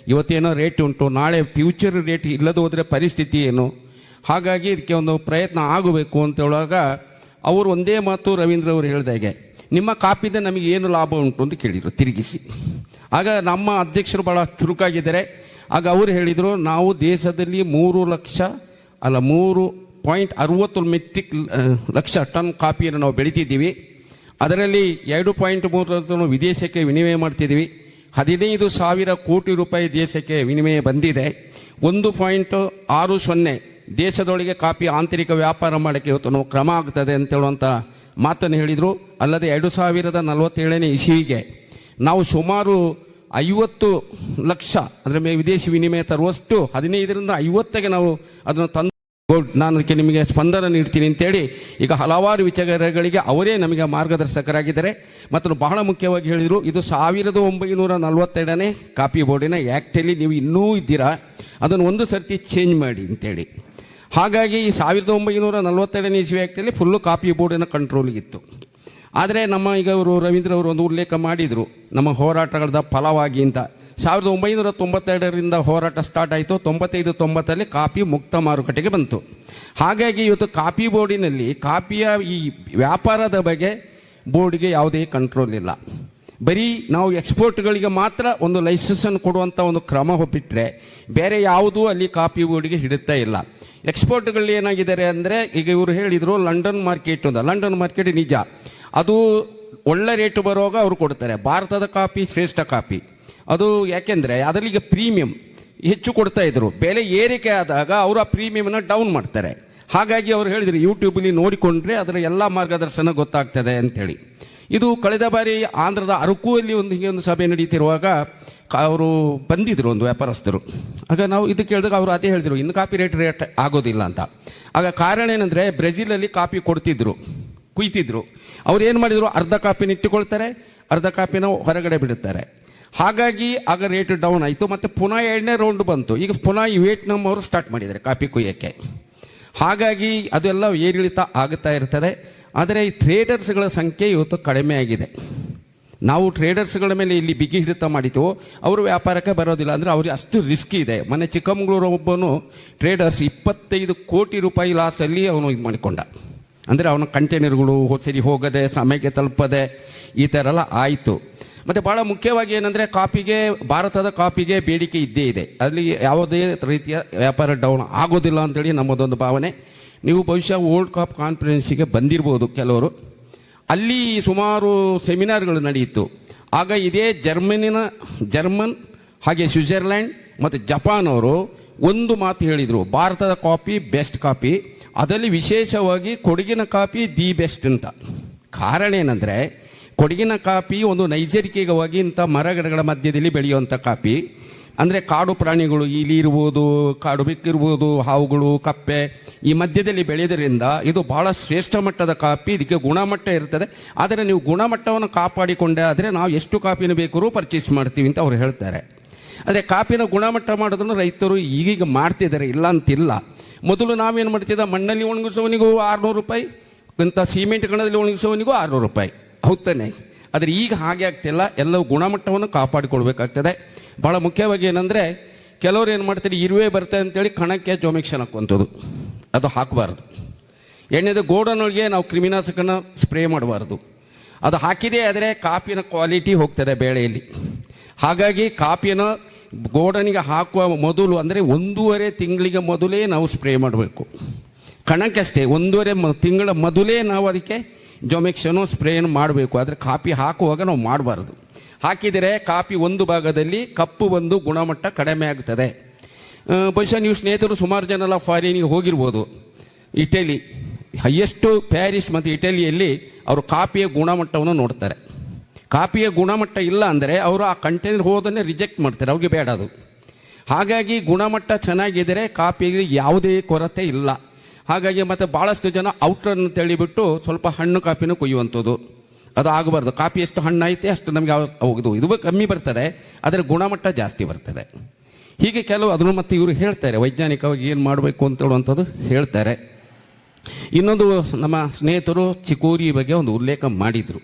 [SPEAKER 3] ಇವತ್ತೇನೋ ರೇಟ್ ಉಂಟು. ನಾಳೆ ಫ್ಯೂಚರ್ ರೇಟ್ ಇಲ್ಲದ ಹೋದರೆ ಪರಿಸ್ಥಿತಿ ಏನು? ಹಾಗಾಗಿ ಇದಕ್ಕೆ ಒಂದು ಪ್ರಯತ್ನ ಆಗಬೇಕು ಅಂತ ಹೇಳುವಾಗ ಅವರು ಒಂದೇ ಮಾತು ರವೀಂದ್ರ ಅವರು ಹೇಳಿದಾಗೆ ನಿಮ್ಮ ಕಾಪಿದ ನಮಗೆ ಏನು ಲಾಭ ಉಂಟು ಅಂತ ಕೇಳಿದರು, ತಿರುಗಿಸಿ. ಆಗ ನಮ್ಮ ಅಧ್ಯಕ್ಷರು ಭಾಳ ಚುರುಕಾಗಿದ್ದಾರೆ. ಆಗ ಅವರು ಹೇಳಿದರು, ನಾವು ದೇಶದಲ್ಲಿ ಮೂರು ಲಕ್ಷ, ಅಲ್ಲ ಮೂರು ಪಾಯಿಂಟ್ ಅರುವತ್ತು ಮೆಟ್ರಿಕ್ ಲಕ್ಷ ಟನ್ ಕಾಪಿಯನ್ನು ನಾವು ಬೆಳೀತಿದ್ದೀವಿ. ಅದರಲ್ಲಿ ಎರಡು ಪಾಯಿಂಟ್ ಮೂರು ವಿದೇಶಕ್ಕೆ ವಿನಿಮಯ ಮಾಡ್ತಿದ್ದೀವಿ. ಹದಿನೈದು ಸಾವಿರ ಕೋಟಿ ರೂಪಾಯಿ ದೇಶಕ್ಕೆ ವಿನಿಮಯ ಬಂದಿದೆ. ಒಂದು ಪಾಯಿಂಟ್ ಆರು ಸೊನ್ನೆ ದೇಶದೊಳಗೆ ಕಾಪಿ ಆಂತರಿಕ ವ್ಯಾಪಾರ ಮಾಡೋಕ್ಕೆ ಇವತ್ತು ನಾವು ಕ್ರಮ ಆಗ್ತದೆ ಅಂತ ಹೇಳುವಂಥ ಮಾತನ್ನು ಹೇಳಿದರು. ಅಲ್ಲದೆ ಎರಡು ಸಾವಿರದ ನಲವತ್ತೇಳನೇ ಇಸವಿಗೆ ನಾವು ಸುಮಾರು ಐವತ್ತು ಲಕ್ಷ, ಅದರ ಮೇಲೆ ವಿದೇಶಿ ವಿನಿಮಯ ತರುವಷ್ಟು ಹದಿನೈದರಿಂದ ಐವತ್ತಿಗೆ ನಾವು ಅದನ್ನು ತಂದು ನಾನು ಅದಕ್ಕೆ ನಿಮಗೆ ಸ್ಪಂದನ ನೀಡ್ತೀನಿ ಅಂತೇಳಿ ಈಗ ಹಲವಾರು ವಿಚಾರಗಳಿಗೆ ಅವರೇ ನಮಗೆ ಮಾರ್ಗದರ್ಶಕರಾಗಿದ್ದಾರೆ. ಮತ್ತು ಬಹಳ ಮುಖ್ಯವಾಗಿ ಹೇಳಿದರು, ಇದು ಸಾವಿರದ ಒಂಬೈನೂರ ನಲವತ್ತೆರಡನೇ ಕಾಪಿ ಬೋರ್ಡಿನ ಆ್ಯಕ್ಟಲ್ಲಿ ನೀವು ಇನ್ನೂ ಇದ್ದೀರಾ, ಅದನ್ನು ಒಂದು ಸರ್ತಿ ಚೇಂಜ್ ಮಾಡಿ ಅಂತೇಳಿ. ಹಾಗಾಗಿ ಈ ಸಾವಿರದ ಒಂಬೈನೂರ ನಲವತ್ತೆರಡನೇ ಇಸ್ವಿ ಆ್ಯಕ್ಟಲ್ಲಿ ಫುಲ್ಲು ಕಾಪಿ ಬೋರ್ಡಿನ ಕಂಟ್ರೋಲ್ಗಿತ್ತು ಆದರೆ ನಮ್ಮ ಈಗ ಅವರು ರವೀಂದ್ರ ಅವರು ಒಂದು ಉಲ್ಲೇಖ ಮಾಡಿದರು, ನಮ್ಮ ಹೋರಾಟಗಳದ ಫಲವಾಗಿ ಅಂತ. ಸಾವಿರದ ಒಂಬೈನೂರ ತೊಂಬತ್ತೆರಡರಿಂದ ಹೋರಾಟ ಸ್ಟಾರ್ಟ್ ಆಯಿತು. ತೊಂಬತ್ತೈದು ತೊಂಬತ್ತಲ್ಲಿ ಕಾಪಿ ಮುಕ್ತ ಮಾರುಕಟ್ಟೆಗೆ ಬಂತು. ಹಾಗಾಗಿ ಇವತ್ತು ಕಾಪಿ ಬೋರ್ಡಿನಲ್ಲಿ ಕಾಪಿಯ ಈ ವ್ಯಾಪಾರದ ಬಗ್ಗೆ ಬೋರ್ಡ್ಗೆ ಯಾವುದೇ ಕಂಟ್ರೋಲ್ ಇಲ್ಲ. ಬರೀ ನಾವು ಎಕ್ಸ್ಪೋರ್ಟ್ಗಳಿಗೆ ಮಾತ್ರ ಒಂದು ಲೈಸೆನ್ಸನ್ನು ಕೊಡುವಂಥ ಒಂದು ಕ್ರಮ ಒಪ್ಪಿಟ್ರೆ ಬೇರೆ ಯಾವುದೂ ಅಲ್ಲಿ ಕಾಪಿ ಬೋರ್ಡ್ಗೆ ಹಿಡುತ್ತಾ ಇಲ್ಲ. ಎಕ್ಸ್ಪೋರ್ಟ್ಗಳಲ್ಲಿ ಏನಾಗಿದ್ದಾರೆ ಅಂದರೆ ಈಗ ಇವರು ಹೇಳಿದರು ಲಂಡನ್ ಮಾರ್ಕೆಟ್ ಅಂತ. ಲಂಡನ್ ಮಾರ್ಕೆಟ್ ನಿಜ. ಅದು ಒಳ್ಳೆ ರೇಟ್ ಬರುವಾಗ ಅವರು ಕೊಡ್ತಾರೆ. ಭಾರತದ ಕಾಪಿ ಶ್ರೇಷ್ಠ ಕಾಪಿ ಅದು ಯಾಕೆಂದರೆ ಅದರಲ್ಲಿ ಈಗ ಪ್ರೀಮಿಯಂ ಹೆಚ್ಚು ಕೊಡ್ತಾ ಇದ್ರು. ಬೆಲೆ ಏರಿಕೆ ಆದಾಗ ಅವರು ಆ ಪ್ರೀಮಿಯಮನ್ನು ಡೌನ್ ಮಾಡ್ತಾರೆ. ಹಾಗಾಗಿ ಅವರು ಹೇಳಿದರು ಯೂಟ್ಯೂಬಲ್ಲಿ ನೋಡಿಕೊಂಡ್ರೆ ಅದರ ಎಲ್ಲ ಮಾರ್ಗದರ್ಶನ ಗೊತ್ತಾಗ್ತದೆ ಅಂಥೇಳಿ. ಇದು ಕಳೆದ ಬಾರಿ ಆಂಧ್ರದ ಅರಕುವಲ್ಲಿ ಒಂದು ಹೀಗೆ ಒಂದು ಸಭೆ ನಡೀತಿರುವಾಗ ಅವರು ಬಂದಿದ್ರು ಒಂದು ವ್ಯಾಪಾರಸ್ಥರು. ಆಗ ನಾವು ಇದು ಕೇಳಿದಾಗ ಅವರು ಅದೇ ಹೇಳಿದರು, ಇನ್ನು ಕಾಪಿ ರೇಟ್ ರೇಟ್ ಆಗೋದಿಲ್ಲ ಅಂತ. ಆಗ ಕಾರಣ ಏನಂದರೆ ಬ್ರೆಜಿಲಲ್ಲಿ ಕಾಪಿ ಕೊಡ್ತಿದ್ರು, ಕುಯ್ತಿದ್ರು. ಅವ್ರು ಏನು ಮಾಡಿದರು? ಅರ್ಧ ಕಾಪಿನ ಇಟ್ಟುಕೊಳ್ತಾರೆ, ಅರ್ಧ ಕಾಪಿನ ಹೊರಗಡೆ ಬಿಡುತ್ತಾರೆ. ಹಾಗಾಗಿ ಆಗ ರೇಟ್ ಡೌನ್ ಆಯಿತು. ಮತ್ತು ಪುನಃ ಎರಡನೇ ರೌಂಡ್ ಬಂತು. ಈಗ ಪುನಃ ಈ ವಿಯೆಟ್ನಾಂ ಅವರು ಸ್ಟಾರ್ಟ್ ಮಾಡಿದ್ದಾರೆ ಕಾಪಿ ಕುಯ್ಯೋಕ್ಕೆ. ಹಾಗಾಗಿ ಅದೆಲ್ಲ ಏರಿಳಿತ ಆಗುತ್ತಾ ಇರ್ತದೆ. ಆದರೆ ಈ ಟ್ರೇಡರ್ಸ್ಗಳ ಸಂಖ್ಯೆ ಇವತ್ತು ಕಡಿಮೆ ಆಗಿದೆ. ನಾವು ಟ್ರೇಡರ್ಸ್ಗಳ ಮೇಲೆ ಇಲ್ಲಿ ಬಿಗಿ ಹಿಡಿತ ಮಾಡಿತು ಅವರು ವ್ಯಾಪಾರಕ್ಕೆ ಬರೋದಿಲ್ಲ ಅಂದರೆ ಅವ್ರಿಗೆ ಅಷ್ಟು ರಿಸ್ಕ್ ಇದೆ. ಮೊನ್ನೆ ಚಿಕ್ಕಮಗಳೂರು ಒಬ್ಬನು ಟ್ರೇಡರ್ಸ್ ಇಪ್ಪತ್ತೈದು ಕೋಟಿ ರೂಪಾಯಿ ಲಾಸಲ್ಲಿ ಅವನು ಇದು ಮಾಡಿಕೊಂಡ. ಅಂದರೆ ಅವನ ಕಂಟೈನರ್ಗಳು ಸರಿ ಹೋಗದೆ, ಸಮಯಕ್ಕೆ ತಲುಪದೆ, ಈ ಥರ ಎಲ್ಲ ಆಯಿತು. ಮತ್ತು ಭಾಳ ಮುಖ್ಯವಾಗಿ ಏನಂದರೆ ಕಾಪಿಗೆ, ಭಾರತದ ಕಾಪಿಗೆ ಬೇಡಿಕೆ ಇದ್ದೇ ಇದೆ. ಅಲ್ಲಿ ಯಾವುದೇ ರೀತಿಯ ವ್ಯಾಪಾರ ಡೌನ್ ಆಗೋದಿಲ್ಲ ಅಂತೇಳಿ ನಮ್ಮದೊಂದು ಭಾವನೆ. ನೀವು ಬಹುಶಃ ವರ್ಲ್ಡ್ ಕಪ್ ಕಾನ್ಫರೆನ್ಸಿಗೆ ಬಂದಿರ್ಬೋದು ಕೆಲವರು. ಅಲ್ಲಿ ಸುಮಾರು ಸೆಮಿನಾರ್ಗಳು ನಡೆಯಿತು. ಆಗ ಇದೇ ಜರ್ಮನಿನ, ಜರ್ಮನ್ ಹಾಗೆ ಸ್ವಿಟ್ಜರ್ಲ್ಯಾಂಡ್ ಮತ್ತು ಜಪಾನ್ ಅವರು ಒಂದು ಮಾತು ಹೇಳಿದರು. ಭಾರತದ ಕಾಪಿ ಬೆಸ್ಟ್ ಕಾಪಿ. ಅದರಲ್ಲಿ ವಿಶೇಷವಾಗಿ ಕೊಡಗಿನ ಕಾಪಿ ದಿ ಬೆಸ್ಟ್ ಅಂತ. ಕಾರಣ ಏನಂದರೆ ಕೊಡಗಿನ ಕಾಪಿ ಒಂದು ನೈಸರ್ಗಿಕವಾಗಿ ಇಂಥ ಮರಗಿಡಗಳ ಮಧ್ಯದಲ್ಲಿ ಬೆಳೆಯುವಂಥ ಕಾಪಿ. ಅಂದರೆ ಕಾಡು ಪ್ರಾಣಿಗಳು ಇಲಿ ಇರ್ಬೋದು, ಕಾಡು ಬೆಕ್ಕಿರ್ಬೋದು, ಹಾವುಗಳು, ಕಪ್ಪೆ ಈ ಮಧ್ಯದಲ್ಲಿ ಬೆಳೆಯೋದ್ರಿಂದ ಇದು ಭಾಳ ಶ್ರೇಷ್ಠ ಮಟ್ಟದ ಕಾಪಿ, ಇದಕ್ಕೆ ಗುಣಮಟ್ಟ ಇರ್ತದೆ. ಆದರೆ ನೀವು ಗುಣಮಟ್ಟವನ್ನು ಕಾಪಾಡಿಕೊಂಡೆ ಆದರೆ ನಾವು ಎಷ್ಟು ಕಾಪಿನ ಬೇಕಾದ್ರೂ ಪರ್ಚೇಸ್ ಮಾಡ್ತೀವಿ ಅಂತ ಅವ್ರು ಹೇಳ್ತಾರೆ. ಅದೇ ಕಾಪಿನ ಗುಣಮಟ್ಟ ಮಾಡೋದನ್ನು ರೈತರು ಈಗೀಗ ಮಾಡ್ತಿದ್ದಾರೆ, ಇಲ್ಲ ಅಂತಿಲ್ಲ. ಮೊದಲು ನಾವೇನು ಮಾಡ್ತಿದ್ದ? ಮಣ್ಣಲ್ಲಿ ಒಣಗಿಸೋವನಿಗೂ ಆರುನೂರು ರೂಪಾಯಿ, ಇಂಥ ಸಿಮೆಂಟ್ ಕಣದಲ್ಲಿ ಒಣಗಿಸೋವನಿಗೂ ಆರುನೂರು ರೂಪಾಯಿ. ಹೌದ್ ತಾನೆ ಆದರೆ ಈಗ ಹಾಗೆ ಆಗ್ತಿಲ್ಲ. ಎಲ್ಲವೂ ಗುಣಮಟ್ಟವನ್ನು ಕಾಪಾಡಿಕೊಳ್ಬೇಕಾಗ್ತದೆ. ಭಾಳ ಮುಖ್ಯವಾಗಿ ಏನಂದರೆ, ಕೆಲವರು ಏನು ಮಾಡ್ತಾರೆ, ಇರುವೆ ಬರ್ತದೆ ಅಂತೇಳಿ ಕಣಕ್ಕೆ ಜೋಮಿಕ್ಷನ್ ಹಾಕುವಂಥದ್ದು ಅದು ಹಾಕಬಾರ್ದು. ಎಣ್ಣೆದು ಗೋಡನೊಳಗೆ ನಾವು ಕ್ರಿಮಿನಾಶಕನ ಸ್ಪ್ರೇ ಮಾಡಬಾರ್ದು. ಅದು ಹಾಕಿದೆ ಆದರೆ ಕಾಪಿನ ಕ್ವಾಲಿಟಿ ಹೋಗ್ತದೆ ಬೇಳೆಯಲ್ಲಿ. ಹಾಗಾಗಿ ಕಾಪಿನ ಗೋಡನಿಗೆ ಹಾಕುವ ಮೊದಲು, ಅಂದರೆ ಒಂದೂವರೆ ತಿಂಗಳಿಗೆ ಮೊದಲೇ ನಾವು ಸ್ಪ್ರೇ ಮಾಡಬೇಕು. ಕಣಕ್ಕೆ ಅಷ್ಟೇ, ಒಂದೂವರೆ ತಿಂಗಳ ಮೊದಲೇ ನಾವು ಅದಕ್ಕೆ ಜೊಮೆಕ್ಸನು ಸ್ಪ್ರೇಯನ್ನು ಮಾಡಬೇಕು. ಆದರೆ ಕಾಪಿ ಹಾಕುವಾಗ ನಾವು ಮಾಡಬಾರ್ದು. ಹಾಕಿದರೆ ಕಾಪಿ ಒಂದು ಭಾಗದಲ್ಲಿ ಕಪ್ಪು ಒಂದು ಗುಣಮಟ್ಟ ಕಡಿಮೆ ಆಗ್ತದೆ. ಬಹುಶಃ ನೀವು ಸ್ನೇಹಿತರು ಸುಮಾರು ಜನ ಎಲ್ಲ ಫಾರಿನಿಗೆ ಹೋಗಿರ್ಬೋದು. ಇಟಲಿ, ಹೈಯೆಸ್ಟು ಪ್ಯಾರಿಸ್ ಮತ್ತು ಇಟಲಿಯಲ್ಲಿ ಅವರು ಕಾಪಿಯ ಗುಣಮಟ್ಟವನ್ನು ನೋಡ್ತಾರೆ. ಕಾಪಿಯ ಗುಣಮಟ್ಟ ಇಲ್ಲ ಅಂದರೆ ಅವರು ಆ ಕಂಟೈನರ್ ಹೋದನ್ನೇ ರಿಜೆಕ್ಟ್ ಮಾಡ್ತಾರೆ. ಅವ್ರಿಗೆ ಬೇಡ ಅದು. ಹಾಗಾಗಿ ಗುಣಮಟ್ಟ ಚೆನ್ನಾಗಿದ್ದರೆ ಕಾಪಿಯಲ್ಲಿ ಯಾವುದೇ ಕೊರತೆ ಇಲ್ಲ. ಹಾಗಾಗಿ ಮತ್ತು ಭಾಳಷ್ಟು ಜನ ಔಟ್ರ ಅಂತ ಹೇಳಿಬಿಟ್ಟು ಸ್ವಲ್ಪ ಹಣ್ಣು ಕಾಫಿನೂ ಕೊಯ್ಯುವಂಥದ್ದು. ಅದು ಆಗಬಾರ್ದು. ಕಾಫಿ ಎಷ್ಟು ಹಣ್ಣು ಐತೆ ಅಷ್ಟು ನಮಗೆ ಅವ್ ಇದು ಕಮ್ಮಿ ಬರ್ತದೆ ಅದರ ಗುಣಮಟ್ಟ ಜಾಸ್ತಿ ಬರ್ತದೆ. ಹೀಗೆ ಕೆಲವು ಅದನ್ನು ಮತ್ತೆ ಇವರು ಹೇಳ್ತಾರೆ. ವೈಜ್ಞಾನಿಕವಾಗಿ ಏನು ಮಾಡಬೇಕು ಅಂತ ಹೇಳುವಂಥದ್ದು ಹೇಳ್ತಾರೆ. ಇನ್ನೊಂದು ನಮ್ಮ ಸ್ನೇಹಿತರು ಚಿಕೋರಿ ಬಗ್ಗೆ ಒಂದು ಉಲ್ಲೇಖ ಮಾಡಿದರು.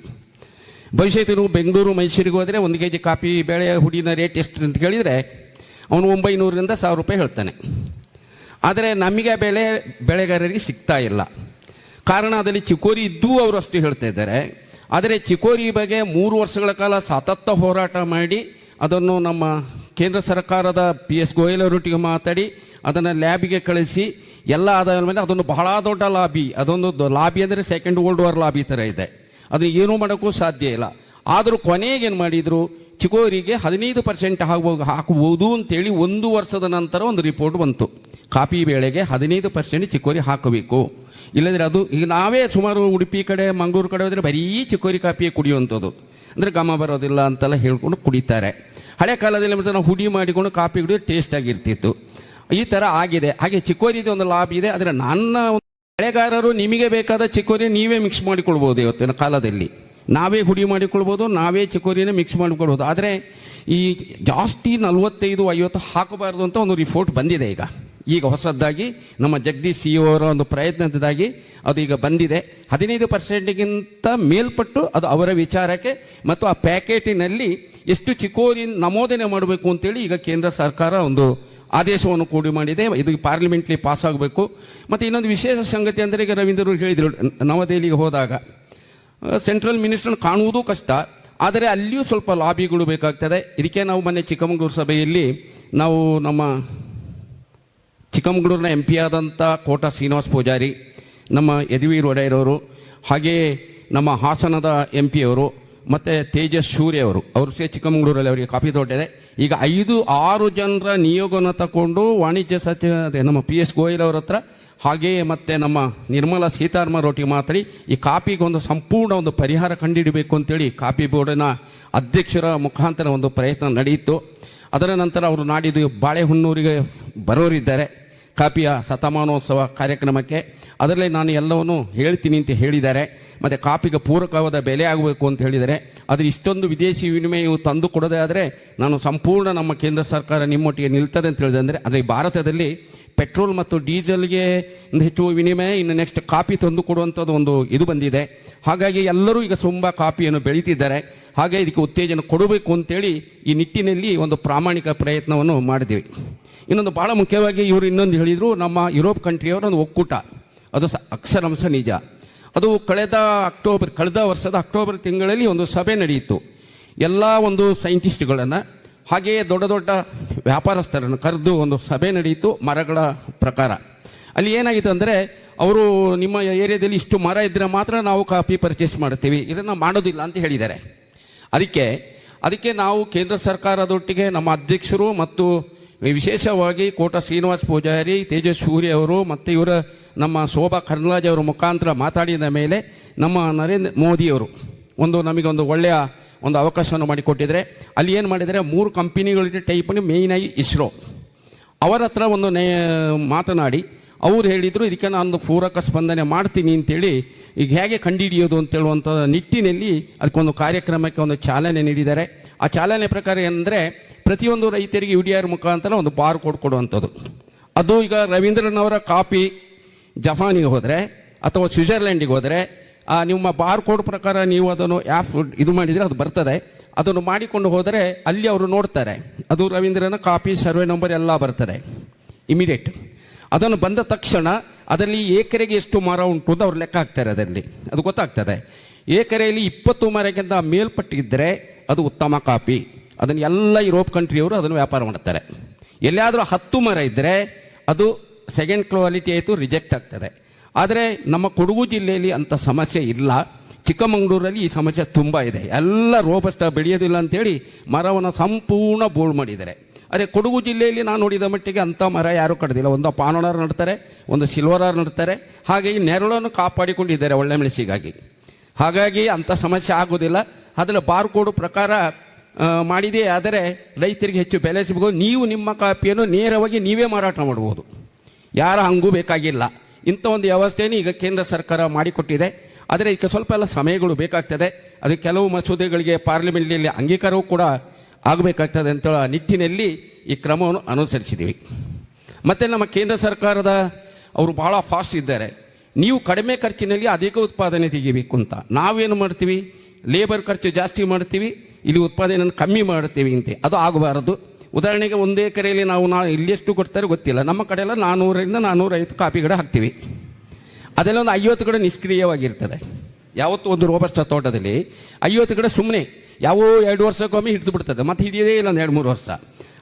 [SPEAKER 3] ಭವಿಷ್ಯದ ಬೆಂಗಳೂರು, ಮೈಸೂರಿಗೆ ಹೋದರೆ ಒಂದು ಕೆ ಜಿ ಕಾಫಿ ಬೇಳೆ, ಹುಡಿನ ರೇಟ್ ಎಷ್ಟು ಅಂತ ಕೇಳಿದರೆ ಅವನು ಒಂಬೈನೂರರಿಂದ ಸಾವಿರ ರೂಪಾಯಿ ಹೇಳ್ತಾನೆ. ಆದರೆ ನಮಗೆ ಬೆಳೆ, ಬೆಳೆಗಾರರಿಗೆ ಸಿಗ್ತಾ ಇಲ್ಲ. ಕಾರಣ ಅದರಲ್ಲಿ ಚಿಕೋರಿ ಇದ್ದೂ ಅವರು ಅಷ್ಟು ಹೇಳ್ತಾ ಇದ್ದಾರೆ. ಆದರೆ ಚಿಕೋರಿ ಬಗ್ಗೆ ಮೂರು ವರ್ಷಗಳ ಕಾಲ ಸತತ ಹೋರಾಟ ಮಾಡಿ ಅದನ್ನು ನಮ್ಮ ಕೇಂದ್ರ ಸರ್ಕಾರದ ಪಿ ಎಸ್ ಗೋಯಲ್ ಅವರೊಟ್ಟಿಗೆ ಮಾತಾಡಿ ಅದನ್ನು ಲ್ಯಾಬಿಗೆ ಕಳಿಸಿ ಎಲ್ಲ ಆದಾಯ ಮೇಲೆ ಅದೊಂದು ಬಹಳ ದೊಡ್ಡ ಲಾಬಿ. ಅದೊಂದು ಲಾಬಿ ಅಂದರೆ ಸೆಕೆಂಡ್ ವರ್ಲ್ಡ್ ವಾರ್ ಲಾಬಿ ಥರ ಇದೆ. ಅದು ಏನೂ ಮಾಡೋಕ್ಕೂ ಸಾಧ್ಯ ಇಲ್ಲ. ಆದರೂ ಕೊನೆಗೇನು ಮಾಡಿದರು? ಚಿಕೋರಿಗೆ ಹದಿನೈದು ಪರ್ಸೆಂಟ್ ಹಾಕುವ ಹಾಕಬಹುದು ಅಂತೇಳಿ ಒಂದು ವರ್ಷದ ನಂತರ ಒಂದು ರಿಪೋರ್ಟ್ ಬಂತು. ಕಾಫಿ ಬೇಳೆಗೆ ಹದಿನೈದು ಪರ್ಸೆಂಟ್ ಚಿಕೋರಿ ಹಾಕಬೇಕು. ಇಲ್ಲದ್ರೆ ಅದು ಈಗ ನಾವೇ ಸುಮಾರು ಉಡುಪಿ ಕಡೆ, ಮಂಗಳೂರು ಕಡೆ ಹೋದರೆ ಬರೀ ಚಿಕೋರಿ ಕಾಫಿಯೇ ಕುಡಿಯುವಂಥದ್ದು. ಅಂದರೆ ಘಮ ಬರೋದಿಲ್ಲ ಅಂತೆಲ್ಲ ಹೇಳ್ಕೊಂಡು ಕುಡಿತಾರೆ. ಹಳೆ ಕಾಲದಲ್ಲಿ ಮತ್ತೆ ನಾವು ಹುಡಿ ಮಾಡಿಕೊಂಡು ಕಾಫಿ ಕುಡಿಯೋದು ಟೇಸ್ಟ್ ಆಗಿರ್ತಿತ್ತು. ಈ ಥರ ಆಗಿದೆ. ಹಾಗೆ ಚಿಕೋರಿದು ಒಂದು ಲಾಭ ಇದೆ. ಆದರೆ ನನ್ನ ಒಂದು ಬೆಳೆಗಾರರು ನಿಮಗೆ ಬೇಕಾದ ಚಿಕೋರಿ ನೀವೇ ಮಿಕ್ಸ್ ಮಾಡಿಕೊಳ್ಬೋದು ಇವತ್ತಿನ ಕಾಲದಲ್ಲಿ. ನಾವೇ ಹುಡಿ ಮಾಡಿಕೊಳ್ಬೋದು, ನಾವೇ ಚಕೋರಿನ ಮಿಕ್ಸ್ ಮಾಡಿಕೊಳ್ಬೋದು. ಆದರೆ ಈ ಜಾಸ್ತಿ ನಲವತ್ತೈದು, ಐವತ್ತು ಹಾಕಬಾರ್ದು ಅಂತ ಒಂದು ರಿಪೋರ್ಟ್ ಬಂದಿದೆ ಈಗ. ಈಗ ಹೊಸದಾಗಿ ನಮ್ಮ ಜಗದೀಶ್ ಸಿ ಅವರ ಒಂದು ಪ್ರಯತ್ನದಿಂದಾಗಿ ಅದು ಈಗ ಬಂದಿದೆ. ಹದಿನೈದು ಪರ್ಸೆಂಟ್ಗಿಂತ ಮೇಲ್ಪಟ್ಟು ಅದು ಅವರ ವಿಚಾರಕ್ಕೆ ಮತ್ತು ಆ ಪ್ಯಾಕೇಟಿನಲ್ಲಿ ಎಷ್ಟು ಚಿಕೋರಿ ನಮೂದನೆ ಮಾಡಬೇಕು ಅಂತೇಳಿ ಈಗ ಕೇಂದ್ರ ಸರ್ಕಾರ ಒಂದು ಆದೇಶವನ್ನು ಕೂಡಿ ಮಾಡಿದೆ. ಇದು ಪಾರ್ಲಿಮೆಂಟ್ಲಿ ಪಾಸ್ ಆಗಬೇಕು. ಮತ್ತು ಇನ್ನೊಂದು ವಿಶೇಷ ಸಂಗತಿ ಅಂದರೆ ಈಗ ರವೀಂದ್ರ ಹೇಳಿದರು, ನವದೆಹಲಿಗೆ ಹೋದಾಗ. ಸೆಂಟ್ರಲ್ ಮಿನಿಸ್ಟರ್ ಕಾಣುವುದು ಕಷ್ಟ. ಆದರೆ ಅಲ್ಲಿಯೂ ಸ್ವಲ್ಪ ಲಾಬಿಗಳು ಬೇಕಾಗ್ತದೆ. ಇದಕ್ಕೆ ನಾವು ಮೊನ್ನೆ ಚಿಕ್ಕಮಗಳೂರು ಸಭೆಯಲ್ಲಿ ನಾವು ನಮ್ಮ ಚಿಕ್ಕಮಗಳೂರಿನ ಎಂ ಪಿ ಆದಂಥ ಕೋಟ ಶ್ರೀನಿವಾಸ್ ಪೂಜಾರಿ, ನಮ್ಮ ಯದುವೀರ್ ಒಡೆಯರವರು ಹಾಗೆಯೇ ನಮ್ಮ ಹಾಸನದ ಎಂ ಪಿಯವರು ಮತ್ತು ತೇಜಸ್ ಸೂರ್ಯ ಅವರು. ಅವರು ಸೇ ಚಿಕ್ಕಮಗಳೂರಲ್ಲಿ ಅವರಿಗೆ ಕಾಫಿ ತೋಟ ಇದೆ. ಈಗ ಐದು ಆರು ಜನರ ನಿಯೋಗವನ್ನು ತಗೊಂಡು ವಾಣಿಜ್ಯ ಸಚಿವ ನಮ್ಮ ಪಿ ಎಸ್ ಗೋಯಲ್ ಅವರ ಹತ್ರ ಹಾಗೆಯೇ ಮತ್ತೆ ನಮ್ಮ ನಿರ್ಮಲಾ ಸೀತಾರಾಮರೊಟ್ಟಿಗೆ ಮಾತಾಡಿ, ಈ ಕಾಪಿಗೆ ಒಂದು ಸಂಪೂರ್ಣ ಒಂದು ಪರಿಹಾರ ಕಂಡಿಡಬೇಕು ಅಂತೇಳಿ ಕಾಪಿ ಬೋರ್ಡಿನ ಅಧ್ಯಕ್ಷರ ಮುಖಾಂತರ ಒಂದು ಪ್ರಯತ್ನ ನಡೆಯಿತು. ಅದರ ನಂತರ ಅವರು ನಾಡಿದ್ದು ಬಾಳೆಹೊನ್ನೂರಿಗೆ ಬರೋರಿದ್ದಾರೆ. ಕಾಪಿಯ ಶತಮಾನೋತ್ಸವ ಕಾರ್ಯಕ್ರಮಕ್ಕೆ. ಅದರಲ್ಲಿ ನಾನು ಎಲ್ಲವನ್ನು ಹೇಳ್ತೀನಿ ಅಂತ ಹೇಳಿದ್ದಾರೆ. ಮತ್ತು ಕಾಪಿಗೆ ಪೂರಕವಾದ ಬೆಲೆ ಆಗಬೇಕು ಅಂತ ಹೇಳಿದ್ದಾರೆ. ಅದು ಇಷ್ಟೊಂದು ವಿದೇಶಿ ವಿನಿಮಯವು ತಂದು ಕೊಡೋದೇ ಆದರೆ ನಾನು ಸಂಪೂರ್ಣ ನಮ್ಮ ಕೇಂದ್ರ ಸರ್ಕಾರ ನಿಮ್ಮೊಟ್ಟಿಗೆ ನಿಲ್ತದೆ ಅಂತ ಹೇಳಿದೆ ಅಂದರೆ, ಆದರೆ ಭಾರತದಲ್ಲಿ ಪೆಟ್ರೋಲ್ ಮತ್ತು ಡೀಸೆಲ್ಗೆ ಹೆಚ್ಚು ವಿನಿಮಯ, ಇನ್ನು ನೆಕ್ಸ್ಟ್ ಕಾಪಿ ತಂದು ಕೊಡುವಂಥದ್ದು ಒಂದು ಇದು ಬಂದಿದೆ. ಹಾಗಾಗಿ ಎಲ್ಲರೂ ಈಗ ತುಂಬ ಕಾಪಿಯನ್ನು ಬೆಳೀತಿದ್ದಾರೆ. ಹಾಗೆ ಇದಕ್ಕೆ ಉತ್ತೇಜನ ಕೊಡಬೇಕು ಅಂತೇಳಿ ಈ ನಿಟ್ಟಿನಲ್ಲಿ ಒಂದು ಪ್ರಾಮಾಣಿಕ ಪ್ರಯತ್ನವನ್ನು ಮಾಡಿದ್ದೀವಿ. ಇನ್ನೊಂದು ಭಾಳ ಮುಖ್ಯವಾಗಿ ಇವರು ಇನ್ನೊಂದು ಹೇಳಿದರು, ನಮ್ಮ ಯುರೋಪ್ ಕಂಟ್ರಿಯವರ ಒಂದು ಒಕ್ಕೂಟ. ಅದು ಸ ಅಕ್ಷರಾಂಶ ನಿಜ. ಅದು ಕಳೆದ ಅಕ್ಟೋಬರ್, ಕಳೆದ ವರ್ಷದ ಅಕ್ಟೋಬರ್ ತಿಂಗಳಲ್ಲಿ ಒಂದು ಸಭೆ ನಡೆಯಿತು. ಎಲ್ಲ ಒಂದು ಸೈಂಟಿಸ್ಟ್ಗಳನ್ನು ಹಾಗೆಯೇ ದೊಡ್ಡ ದೊಡ್ಡ ವ್ಯಾಪಾರಸ್ಥರನ್ನು ಕರೆದು ಒಂದು ಸಭೆ ನಡೆಯಿತು ಮರಗಳ ಪ್ರಕಾರ. ಅಲ್ಲಿ ಏನಾಗಿತ್ತು ಅಂದರೆ ಅವರು ನಿಮ್ಮ ಏರಿಯಾದಲ್ಲಿ ಇಷ್ಟು ಮರ ಇದ್ದರೆ ಮಾತ್ರ ನಾವು ಕಾಫಿ ಪರ್ಚೇಸ್ ಮಾಡ್ತೀವಿ ಇದನ್ನು ಮಾಡೋದಿಲ್ಲ ಅಂತ ಹೇಳಿದ್ದಾರೆ. ಅದಕ್ಕೆ ಅದಕ್ಕೆ ನಾವು ಕೇಂದ್ರ ಸರ್ಕಾರದೊಟ್ಟಿಗೆ ನಮ್ಮ ಅಧ್ಯಕ್ಷರು ಮತ್ತು ವಿಶೇಷವಾಗಿ ಕೋಟ ಶ್ರೀನಿವಾಸ್ ಪೂಜಾರಿ, ತೇಜಸ್ ಸೂರ್ಯ ಅವರು ಮತ್ತು ಇವರ ನಮ್ಮ ಶೋಭಾ ಕರ್ನಾಜ್ ಅವರ ಮುಖಾಂತರ ಮಾತಾಡಿದ ಮೇಲೆ ನಮ್ಮ ನರೇಂದ್ರ ಮೋದಿಯವರು ಒಂದು ನಮಗೊಂದು ಒಳ್ಳೆಯ ಒಂದು ಅವಕಾಶವನ್ನು ಮಾಡಿಕೊಟ್ಟಿದ್ದಾರೆ ಅಲ್ಲಿ ಏನು ಮಾಡಿದರೆ ಮೂರು ಕಂಪನಿಗಳಿಗೆ ಟೈಪನ್ನು ಮೇಯ್ನಾಗಿ ಇಸ್ರೋ. ಅವರ ಹತ್ರ ಒಂದು ನೇ, ಮಾತನಾಡಿ, ಅವ್ರು ಹೇಳಿದರು, ಇದಕ್ಕೆ ನಾನು ಪೂರಕ ಸ್ಪಂದನೆ ಮಾಡ್ತೀನಿ ಅಂತೇಳಿ, ಈಗ ಹೇಗೆ ಕಂಡುಹಿಡಿಯೋದು ಅಂತೇಳುವಂಥ ನಿಟ್ಟಿನಲ್ಲಿ ಅದಕ್ಕೊಂದು ಕಾರ್ಯಕ್ರಮಕ್ಕೆ ಒಂದು ಚಾಲನೆ ನೀಡಿದ್ದಾರೆ. ಆ ಚಾಲನೆ ಪ್ರಕಾರ ಏನಂದರೆ, ಪ್ರತಿಯೊಂದು ರೈತರಿಗೆ ಯು ಡಿ ಆರ್ ಮುಖಾಂತರ ಒಂದು ಬಾರ್ ಕೋಡ್ ಕೊಡುವಂಥದ್ದು. ಅದು ಈಗ ರವೀಂದ್ರನವರ ಕಾಪಿ ಜಪಾನಿಗೆ ಹೋದರೆ, ಅಥವಾ ಸ್ವಿಟ್ಜರ್ಲ್ಯಾಂಡಿಗೆ ಹೋದರೆ ಆ, ನಿಮ್ಮ ಬಾರ್ ಕೋಡ್ ಪ್ರಕಾರ ನೀವು ಅದನ್ನು ಆ್ಯಪ್ ಇದು ಮಾಡಿದರೆ ಅದು ಬರ್ತದೆ. ಅದನ್ನು ಮಾಡಿಕೊಂಡು ಹೋದರೆ ಅಲ್ಲಿ ಅವರು ನೋಡ್ತಾರೆ. ಅದು ರವೀಂದ್ರನ ಕಾಪಿ ಸರ್ವೆ ನಂಬರ್ ಎಲ್ಲ ಬರ್ತದೆ. ಇಮಿಡಿಯೇಟ್ ಅದನ್ನು ಬಂದ ತಕ್ಷಣ ಅದರಲ್ಲಿ ಏಕರೆಗೆ ಎಷ್ಟು ಮರ ಉಂಟು ಅಂತ ಅವ್ರು ಲೆಕ್ಕ ಹಾಕ್ತಾರೆ ಅದರಲ್ಲಿ. ಅದು ಗೊತ್ತಾಗ್ತದೆ. ಏಕರೆಯಲ್ಲಿ ಇಪ್ಪತ್ತು ಮರಕ್ಕಿಂತ ಮೇಲ್ಪಟ್ಟಿದ್ದರೆ ಅದು ಉತ್ತಮ ಕಾಪಿ ಅದನ್ನು ಎಲ್ಲ ಯುರೋಪ್ ಕಂಟ್ರಿಯವರು ಅದನ್ನು ವ್ಯಾಪಾರ ಮಾಡ್ತಾರೆ. ಎಲ್ಲಿಯಾದರೂ ಹತ್ತು ಮರ ಇದ್ದರೆ ಅದು ಸೆಕೆಂಡ್ ಕ್ವಾಲಿಟಿ ಆಯಿತು ರಿಜೆಕ್ಟ್ ಆಗ್ತದೆ. ಆದರೆ ನಮ್ಮ ಕೊಡಗು ಜಿಲ್ಲೆಯಲ್ಲಿ ಅಂಥ ಸಮಸ್ಯೆ ಇಲ್ಲ. ಚಿಕ್ಕಮಗಳೂರಲ್ಲಿ ಈ ಸಮಸ್ಯೆ ತುಂಬ ಇದೆ. ಎಲ್ಲ ರೋಬಸ್ಟ ಬೆಳೆಯೋದಿಲ್ಲ ಅಂತೇಳಿ ಮರವನ್ನು ಸಂಪೂರ್ಣ ಬೋಳ್ ಮಾಡಿದ್ದಾರೆ. ಅದೇ ಕೊಡಗು ಜಿಲ್ಲೆಯಲ್ಲಿ ನಾನು ನೋಡಿದ ಮಟ್ಟಿಗೆ ಅಂಥ ಮರ ಯಾರೂ ಕಡ್ದಿಲ್ಲ. ಒಂದು ಪಾನೋಳಾರ್ ನಡ್ತಾರೆ, ಒಂದು ಸಿಲ್ವರಾರ್ ನಡ್ತಾರೆ. ಹಾಗೆ ಈ ನೆರಳನ್ನು ಕಾಪಾಡಿಕೊಂಡಿದ್ದಾರೆ ಒಳ್ಳೆ ಮೆಣಸಿಗಾಗಿ. ಹಾಗಾಗಿ ಅಂಥ ಸಮಸ್ಯೆ ಆಗೋದಿಲ್ಲ. ಅದರ ಬಾರ್ಕೋಡ್ ಪ್ರಕಾರ ಮಾಡಿದೆ. ಆದರೆ ರೈತರಿಗೆ ಹೆಚ್ಚು ಬೆಲೆ ಸಿಗಬಹುದು ನೀವು ನಿಮ್ಮ ಕಾಪಿಯನ್ನು ನೇರವಾಗಿ ನೀವೇ ಮಾರಾಟ ಮಾಡ್ಬೋದು. ಯಾರ ಹಂಗೂ ಬೇಕಾಗಿಲ್ಲ. ಇಂಥ ಒಂದು ವ್ಯವಸ್ಥೆಯನ್ನು ಈಗ ಕೇಂದ್ರ ಸರ್ಕಾರ ಮಾಡಿಕೊಟ್ಟಿದೆ. ಆದರೆ ಈಗ ಸ್ವಲ್ಪ ಎಲ್ಲ ಸಮಯಗಳು ಬೇಕಾಗ್ತದೆ. ಅದು ಕೆಲವು ಮಸೂದೆಗಳಿಗೆ ಪಾರ್ಲಿಮೆಂಟ್ನಲ್ಲಿ ಅಂಗೀಕಾರವೂ ಕೂಡ ಆಗಬೇಕಾಗ್ತದೆ ಅಂತ ನಿಟ್ಟಿನಲ್ಲಿ ಈ ಕ್ರಮವನ್ನು ಅನುಸರಿಸಿದ್ದೀವಿ. ಮತ್ತು ನಮ್ಮ ಕೇಂದ್ರ ಸರ್ಕಾರದ ಅವರು ಭಾಳ ಫಾಸ್ಟ್ ಇದ್ದಾರೆ. ನೀವು ಕಡಿಮೆ ಖರ್ಚಿನಲ್ಲಿ ಅಧಿಕ ಉತ್ಪಾದನೆ ತೆಗಿಬೇಕು ಅಂತ. ನಾವೇನು ಮಾಡ್ತೀವಿ? ಲೇಬರ್ ಖರ್ಚು ಜಾಸ್ತಿ ಮಾಡ್ತೀವಿ. ಇಲ್ಲಿ ಉತ್ಪಾದನೆಯನ್ನು ಕಮ್ಮಿ ಮಾಡ್ತೀವಿ ಅಂತ. ಅದು ಆಗಬಾರದು. ಉದಾಹರಣೆಗೆ ಒಂದೇ ಎಕರೆಯಲ್ಲಿ ನಾವು ನಾ ಇಲ್ಲೆಷ್ಟು ಕೊಡ್ತಾರೆ ಗೊತ್ತಿಲ್ಲ. ನಮ್ಮ ಕಡೆ ಎಲ್ಲ ನಾನ್ನೂರರಿಂದ ನಾನ್ನೂರೈವತ್ತು ಕಾಪಿ ಗಿಡ ಹಾಕ್ತೀವಿ. ಅದೆಲ್ಲ ಒಂದು ಐವತ್ತು ಗಿಡ ನಿಷ್ಕ್ರಿಯವಾಗಿರ್ತದೆ. ಯಾವತ್ತೂ ಒಂದು ರೋಬಸ್ಟ ತೋಟದಲ್ಲಿ ಐವತ್ತು ಗಿಡ ಸುಮ್ಮನೆ ಯಾವ ಎರಡು ವರ್ಷಕ್ಕೊಮ್ಮೆ ಹಿಡಿದು ಬಿಡ್ತದೆ. ಮತ್ತು ಹಿಡಿಯೋದೇ ಇಲ್ಲ ಒಂದು ಎರಡು ಮೂರು ವರ್ಷ.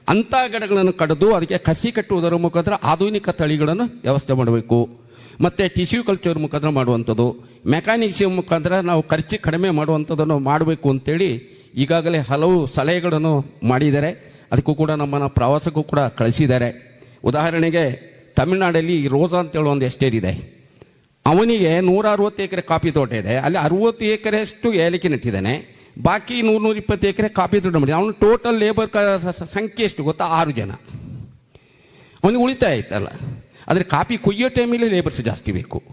[SPEAKER 3] ಅಂಥ ಗಿಡಗಳನ್ನು ಕಡಿದು ಅದಕ್ಕೆ ಕಸಿ ಕಟ್ಟುವುದರ ಮುಖಾಂತರ ಆಧುನಿಕ ತಳಿಗಳನ್ನು ವ್ಯವಸ್ಥೆ ಮಾಡಬೇಕು. ಮತ್ತು ಟಿಶ್ಯೂ ಕಲ್ಚರ್ ಮುಖಾಂತರ ಮಾಡುವಂಥದ್ದು. ಮೆಕ್ಯಾನಿಕ್ಸ್ ಮುಖಾಂತರ ನಾವು ಖರ್ಚು ಕಡಿಮೆ ಮಾಡುವಂಥದ್ದನ್ನು ಮಾಡಬೇಕು ಅಂತೇಳಿ ಈಗಾಗಲೇ ಹಲವು ಸಲಹೆಗಳನ್ನು ಮಾಡಿದ್ದಾರೆ. ಅದಕ್ಕೂ ಕೂಡ ನಮ್ಮನ್ನು ಪ್ರವಾಸಕ್ಕೂ ಕೂಡ ಕಳಿಸಿದ್ದಾರೆ. ಉದಾಹರಣೆಗೆ ತಮಿಳುನಾಡಲ್ಲಿ ರೋಸಾ ಅಂತೇಳಿ ಒಂದು ಎಸ್ಟೇಟ್ ಇದೆ. ಅವನಿಗೆ ನೂರ ಅರವತ್ತು ಎಕರೆ ಕಾಫಿ ತೋಟ ಇದೆ. ಅಲ್ಲಿ ಅರವತ್ತು ಎಕರೆಯಷ್ಟು ಏಲಕ್ಕಿ ನೆಟ್ಟಿದ್ದಾನೆ. ಬಾಕಿ ನೂರು ನೂರ ಇಪ್ಪತ್ತು ಎಕರೆ ಕಾಫಿ ತೋಟ ಮಾಡಿದೆ ಅವನು ಟೋಟಲ್ ಲೇಬರ್ ಸಂಖ್ಯೆ ಎಷ್ಟು ಗೊತ್ತಾ? ಆರು ಜನ. ಅವನಿಗೆ ಉಳಿತಾಯ ಆಯ್ತಲ್ಲ. ಆದರೆ ಕಾಫಿ ಕೊಯ್ಯೋ ಟೈಮಲ್ಲಿ ಲೇಬರ್ಸ್ ಜಾಸ್ತಿ ಬೇಕು.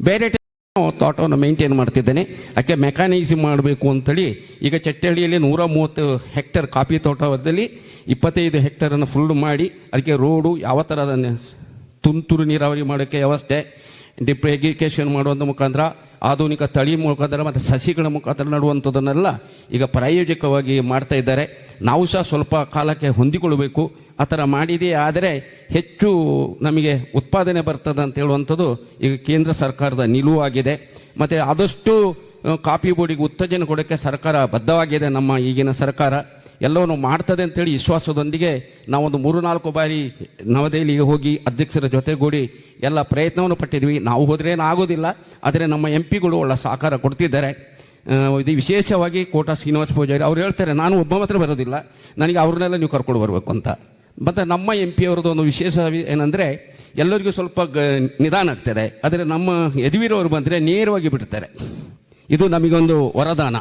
[SPEAKER 3] ಬೇರೆ ಟೈಮ್ ತೋಟವನ್ನು ಮೇಂಟೈನ್ ಮಾಡ್ತಿದ್ದಾನೆ. ಅದಕ್ಕೆ ಮೆಕ್ಯಾನಿಕ್ಸ್ ಮಾಡಬೇಕು ಅಂತೇಳಿ ಈಗ ಚಟ್ಟಹಳ್ಳಿಯಲ್ಲಿ ನೂರ ಮೂವತ್ತು ಹೆಕ್ಟರ್ ಕಾಫಿ ತೋಟದಲ್ಲಿ ಇಪ್ಪತ್ತೈದು ಹೆಕ್ಟರನ್ನು ಫುಲ್ ಮಾಡಿ, ಅದಕ್ಕೆ ರೋಡು ಯಾವ ಥರ ತುಂತುರು ನೀರಾವರಿ ಮಾಡೋಕ್ಕೆ ವ್ಯವಸ್ಥೆ ಡಿಪ್ ಇರಿಗೇಷನ್ ಮಾಡುವಂಥ ಮುಖಾಂತರ, ಆಧುನಿಕ ತಳಿ ಮುಖಾಂತರ ಮತ್ತು ಸಸಿಗಳ ಮುಖಾಂತರ ನಡುವಂಥದ್ದನ್ನೆಲ್ಲ ಈಗ ಪ್ರಾಯೋಜಕವಾಗಿ ಮಾಡ್ತಾ ಇದ್ದಾರೆ. ನಾವು ಸಹ ಸ್ವಲ್ಪ ಕಾಲಕ್ಕೆ ಹೊಂದಿಕೊಳ್ಳಬೇಕು ಆ ಥರ ಮಾಡಿದೆ ಆದರೆ ಹೆಚ್ಚು ನಮಗೆ ಉತ್ಪಾದನೆ ಬರ್ತದೆ ಅಂತ ಹೇಳುವಂಥದ್ದು ಈಗ ಕೇಂದ್ರ ಸರ್ಕಾರದ ನಿಲುವಾಗಿದೆ ಮತ್ತು ಆದಷ್ಟು ಕಾಪಿ ಬೋರ್ಡಿಗೆ ಉತ್ತೇಜನ ಕೊಡೋಕ್ಕೆ ಸರ್ಕಾರ ಬದ್ಧವಾಗಿದೆ ನಮ್ಮ ಈಗಿನ ಸರ್ಕಾರ. ಎಲ್ಲವನ್ನು ಮಾಡ್ತದೆ ಅಂತೇಳಿ ವಿಶ್ವಾಸದೊಂದಿಗೆ ನಾವೊಂದು ಮೂರು ನಾಲ್ಕು ಬಾರಿ ನವದೆಹಲಿಗೆ ಹೋಗಿ ಅಧ್ಯಕ್ಷರ ಜೊತೆಗೂಡಿ ಎಲ್ಲ ಪ್ರಯತ್ನವನ್ನು ಪಟ್ಟಿದ್ವಿ. ನಾವು ಹೋದ್ರೇನು ಆಗೋದಿಲ್ಲ ಆದರೆ ನಮ್ಮ ಎಂ ಪಿಗಳು ಒಳ್ಳೆ ಸಹಕಾರ ಕೊಡ್ತಿದ್ದಾರೆ. ಇದು ವಿಶೇಷವಾಗಿ ಕೋಟ ಶ್ರೀನಿವಾಸ ಪೂಜಾರಿ ಅವ್ರು ಹೇಳ್ತಾರೆ, ನಾನು ಒಬ್ಬ ಮಾತ್ರ ಬರೋದಿಲ್ಲ, ನನಗೆ ಅವ್ರನ್ನೆಲ್ಲ ನೀವು ಕರ್ಕೊಂಡು ಬರಬೇಕು ಅಂತ. ಮತ್ತು ನಮ್ಮ ಎಂ ಪಿ ಅವ್ರದ್ದು ಒಂದು ವಿಶೇಷ ಏನಂದರೆ, ಎಲ್ಲರಿಗೂ ಸ್ವಲ್ಪ ಗ, ನಿಧಾನ ಆಗ್ತದೆ, ಆದರೆ ನಮ್ಮ ಯದುವೀರವರು ಬಂದರೆ ನೇರವಾಗಿ ಬಿಡ್ತಾರೆ. ಇದು ನಮಗೊಂದು ವರದಾನ.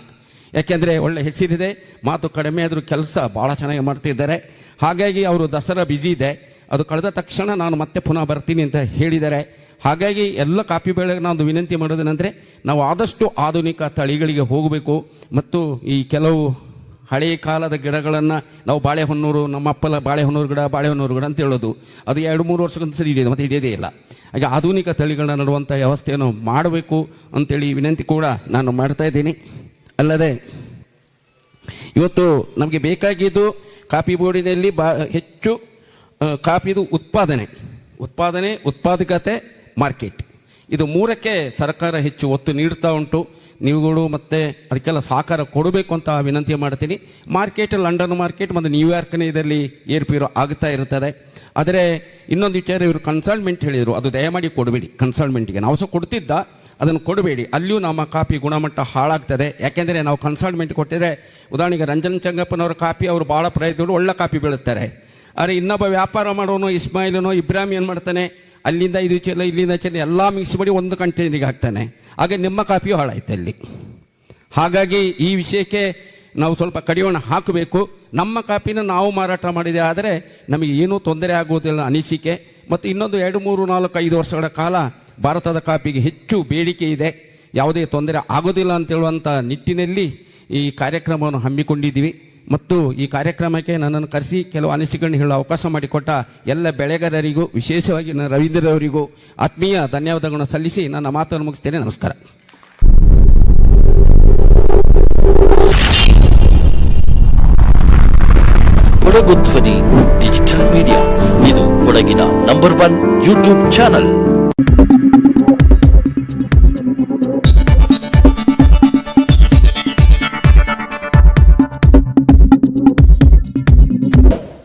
[SPEAKER 3] ಯಾಕೆಂದರೆ ಒಳ್ಳೆ ಹೆಸರಿದೆ, ಮಾತು ಕಡಿಮೆ ಆದರೂ ಕೆಲಸ ಭಾಳ ಚೆನ್ನಾಗಿ ಮಾಡ್ತಿದ್ದಾರೆ. ಹಾಗಾಗಿ ಅವರು ದಸರಾ ಬ್ಯುಸಿ ಇದೆ. ಅದು ಕಳೆದ ತಕ್ಷಣ ನಾನು ಮತ್ತೆ ಪುನಃ ಬರ್ತೀನಿ ಅಂತ ಹೇಳಿದ್ದಾರೆ. ಹಾಗಾಗಿ ಎಲ್ಲ ಕಾಫಿ ಬೆಳೆಗೆ ನಾನು ವಿನಂತಿ ಮಾಡೋದೇನೆಂದರೆ, ನಾವು ಆದಷ್ಟು ಆಧುನಿಕ ತಳಿಗಳಿಗೆ ಹೋಗಬೇಕು ಮತ್ತು ಈ ಕೆಲವು ಹಳೆಯ ಕಾಲದ ಗಿಡಗಳನ್ನು ನಾವು ಬಾಳೆಹೊನ್ನೂರು ನಮ್ಮ ಅಪ್ಪಲ ಬಾಳೆಹೊನ್ನೂರು ಗಿಡ ಬಾಳೆಹೊನ್ನೂರು ಗಿಡ ಅಂತ ಹೇಳೋದು. ಅದು ಎರಡು, ಮೂರು ವರ್ಷಕ್ಕೊಂದು ಸರಿ ಹಿಡಿಯೋದು ಮತ್ತು ಹಿಡಿಯೋದೇ ಇಲ್ಲ. ಹಾಗೆ ಆಧುನಿಕ ತಳಿಗಳನ್ನ ನಡುವಂಥ ವ್ಯವಸ್ಥೆಯನ್ನು ಮಾಡಬೇಕು ಅಂತೇಳಿ ವಿನಂತಿ ಕೂಡ ನಾನು ಮಾಡ್ತಾ ಇದ್ದೀನಿ. ಅಲ್ಲದೆ, ಇವತ್ತು ನಮಗೆ ಬೇಕಾಗಿದ್ದು ಕಾಫಿ ಬೋರ್ಡಿನಲ್ಲಿ ಬಾ, ಹೆಚ್ಚು ಕಾಫಿದು ಉತ್ಪಾದನೆ ಉತ್ಪಾದನೆ, ಉತ್ಪಾದಕತೆ, ಮಾರ್ಕೆಟ್. ಇದು ಮೂರಕ್ಕೆ ಸರ್ಕಾರ ಹೆಚ್ಚು ಒತ್ತು ನೀಡ್ತಾ ಉಂಟು. ನೀವುಗಳು ಮತ್ತು ಅದಕ್ಕೆಲ್ಲ ಸಹಕಾರ ಕೊಡಬೇಕು ಅಂತ ವಿನಂತಿ ಮಾಡ್ತೀನಿ. ಮಾರ್ಕೆಟ್, ಲಂಡನ್ ಮಾರ್ಕೆಟ್ ಮತ್ತು ನ್ಯೂಯಾರ್ಕ್ನ ಇದರಲ್ಲಿ ಏರ್ಪೇರು ಆಗ್ತಾ ಇರ್ತದೆ ಆದರೆ ಇನ್ನೊಂದು ವಿಚಾರ ಇವರು ಕನ್ಸಲ್ಮೆಂಟ್ ಹೇಳಿದರು. ಅದು ದಯಮಾಡಿ ಕೊಡಬೇಡಿ. ಕನ್ಸಲ್ಮೆಂಟ್ಗೆ ನಾವು ಸಹ ಕೊಡ್ತಿದ್ದ. ಅದನ್ನು ಕೊಡಬೇಡಿ. ಅಲ್ಲಿಯೂ ನಮ್ಮ ಕಾಪಿ ಗುಣಮಟ್ಟ ಹಾಳಾಗ್ತದೆ. ಯಾಕೆಂದರೆ ನಾವು ಕನ್ಸಲ್ಟ್ಮೆಂಟ್ ಕೊಟ್ಟಿದ್ರೆ, ಉದಾಹರಣೆಗೆ ರಂಜನ್ ಚಂಗಪ್ಪನವರ ಕಾಪಿ ಅವರು ಭಾಳ ಪ್ರಯತ್ನಗಳು ಒಳ್ಳೆ ಕಾಪಿ ಬೆಳೆಸ್ತಾರೆ. ಆದರೆ ಇನ್ನೊಬ್ಬ ವ್ಯಾಪಾರ ಮಾಡೋನು, ಇಸ್ಮಾಯಿಲನೋ, ಇಬ್ರಾಹಿಂ ಏನು ಮಾಡ್ತಾನೆ? ಅಲ್ಲಿಂದ ಇದು ಚೆಲ್ಲ, ಇಲ್ಲಿಂದ ಚೆಲ್ಲ, ಎಲ್ಲ ಮಿಕ್ಸ್ ಮಾಡಿ ಒಂದು ಕಂಟೈನರಿಗೆ ಹಾಕ್ತಾನೆ. ಹಾಗೆ ನಿಮ್ಮ ಕಾಪಿಯೂ ಹಾಳಾಯ್ತು ಅಲ್ಲಿ. ಹಾಗಾಗಿ ಈ ವಿಷಯಕ್ಕೆ ನಾವು ಸ್ವಲ್ಪ ಕಡಿವಾಣ ಹಾಕಬೇಕು. ನಮ್ಮ ಕಾಪಿನ ನಾವು ಮಾರಾಟ ಮಾಡಿದೆ ಆದರೆ ನಮಗೆ ಏನೂ ತೊಂದರೆ ಆಗುವುದಿಲ್ಲ ಅನಿಸಿಕೆ. ಮತ್ತು ಇನ್ನೊಂದು ಎರಡು, ಮೂರು, ನಾಲ್ಕು, ಐದು ವರ್ಷಗಳ ಕಾಲ ಭಾರತದ ಕಾಪಿಗೆ ಹೆಚ್ಚು ಬೇಡಿಕೆ ಇದೆ. ಯಾವುದೇ ತೊಂದರೆ ಆಗೋದಿಲ್ಲ ಅಂತ ಹೇಳುವಂಥ ನಿಟ್ಟಿನಲ್ಲಿ ಈ ಕಾರ್ಯಕ್ರಮವನ್ನು ಹಮ್ಮಿಕೊಂಡಿದ್ದೀವಿ. ಮತ್ತು ಈ ಕಾರ್ಯಕ್ರಮಕ್ಕೆ ನನ್ನನ್ನು ಕರೆಸಿ ಕೆಲವು ಅನಿಸಿಕೆಗಳನ್ನು ಹೇಳುವ ಅವಕಾಶ ಮಾಡಿಕೊಟ್ಟ ಎಲ್ಲ ಬೆಳೆಗಾರರಿಗೂ, ವಿಶೇಷವಾಗಿ ನನ್ನ ರವೀಂದ್ರವರಿಗೂ ಆತ್ಮೀಯ ಧನ್ಯವಾದಗಳನ್ನು ಸಲ್ಲಿಸಿ ನನ್ನ ಮಾತನ್ನು ಮುಗಿಸ್ತೇನೆ. ನಮಸ್ಕಾರ.
[SPEAKER 1] ಕೊಡಗು ಧ್ವನಿ ಡಿಜಿಟಲ್ ಮೀಡಿಯಾ. ಇದು ಕೊಡಗಿನ ನಂಬರ್ ಒನ್ ಯೂಟ್ಯೂಬ್ ಚಾನಲ್.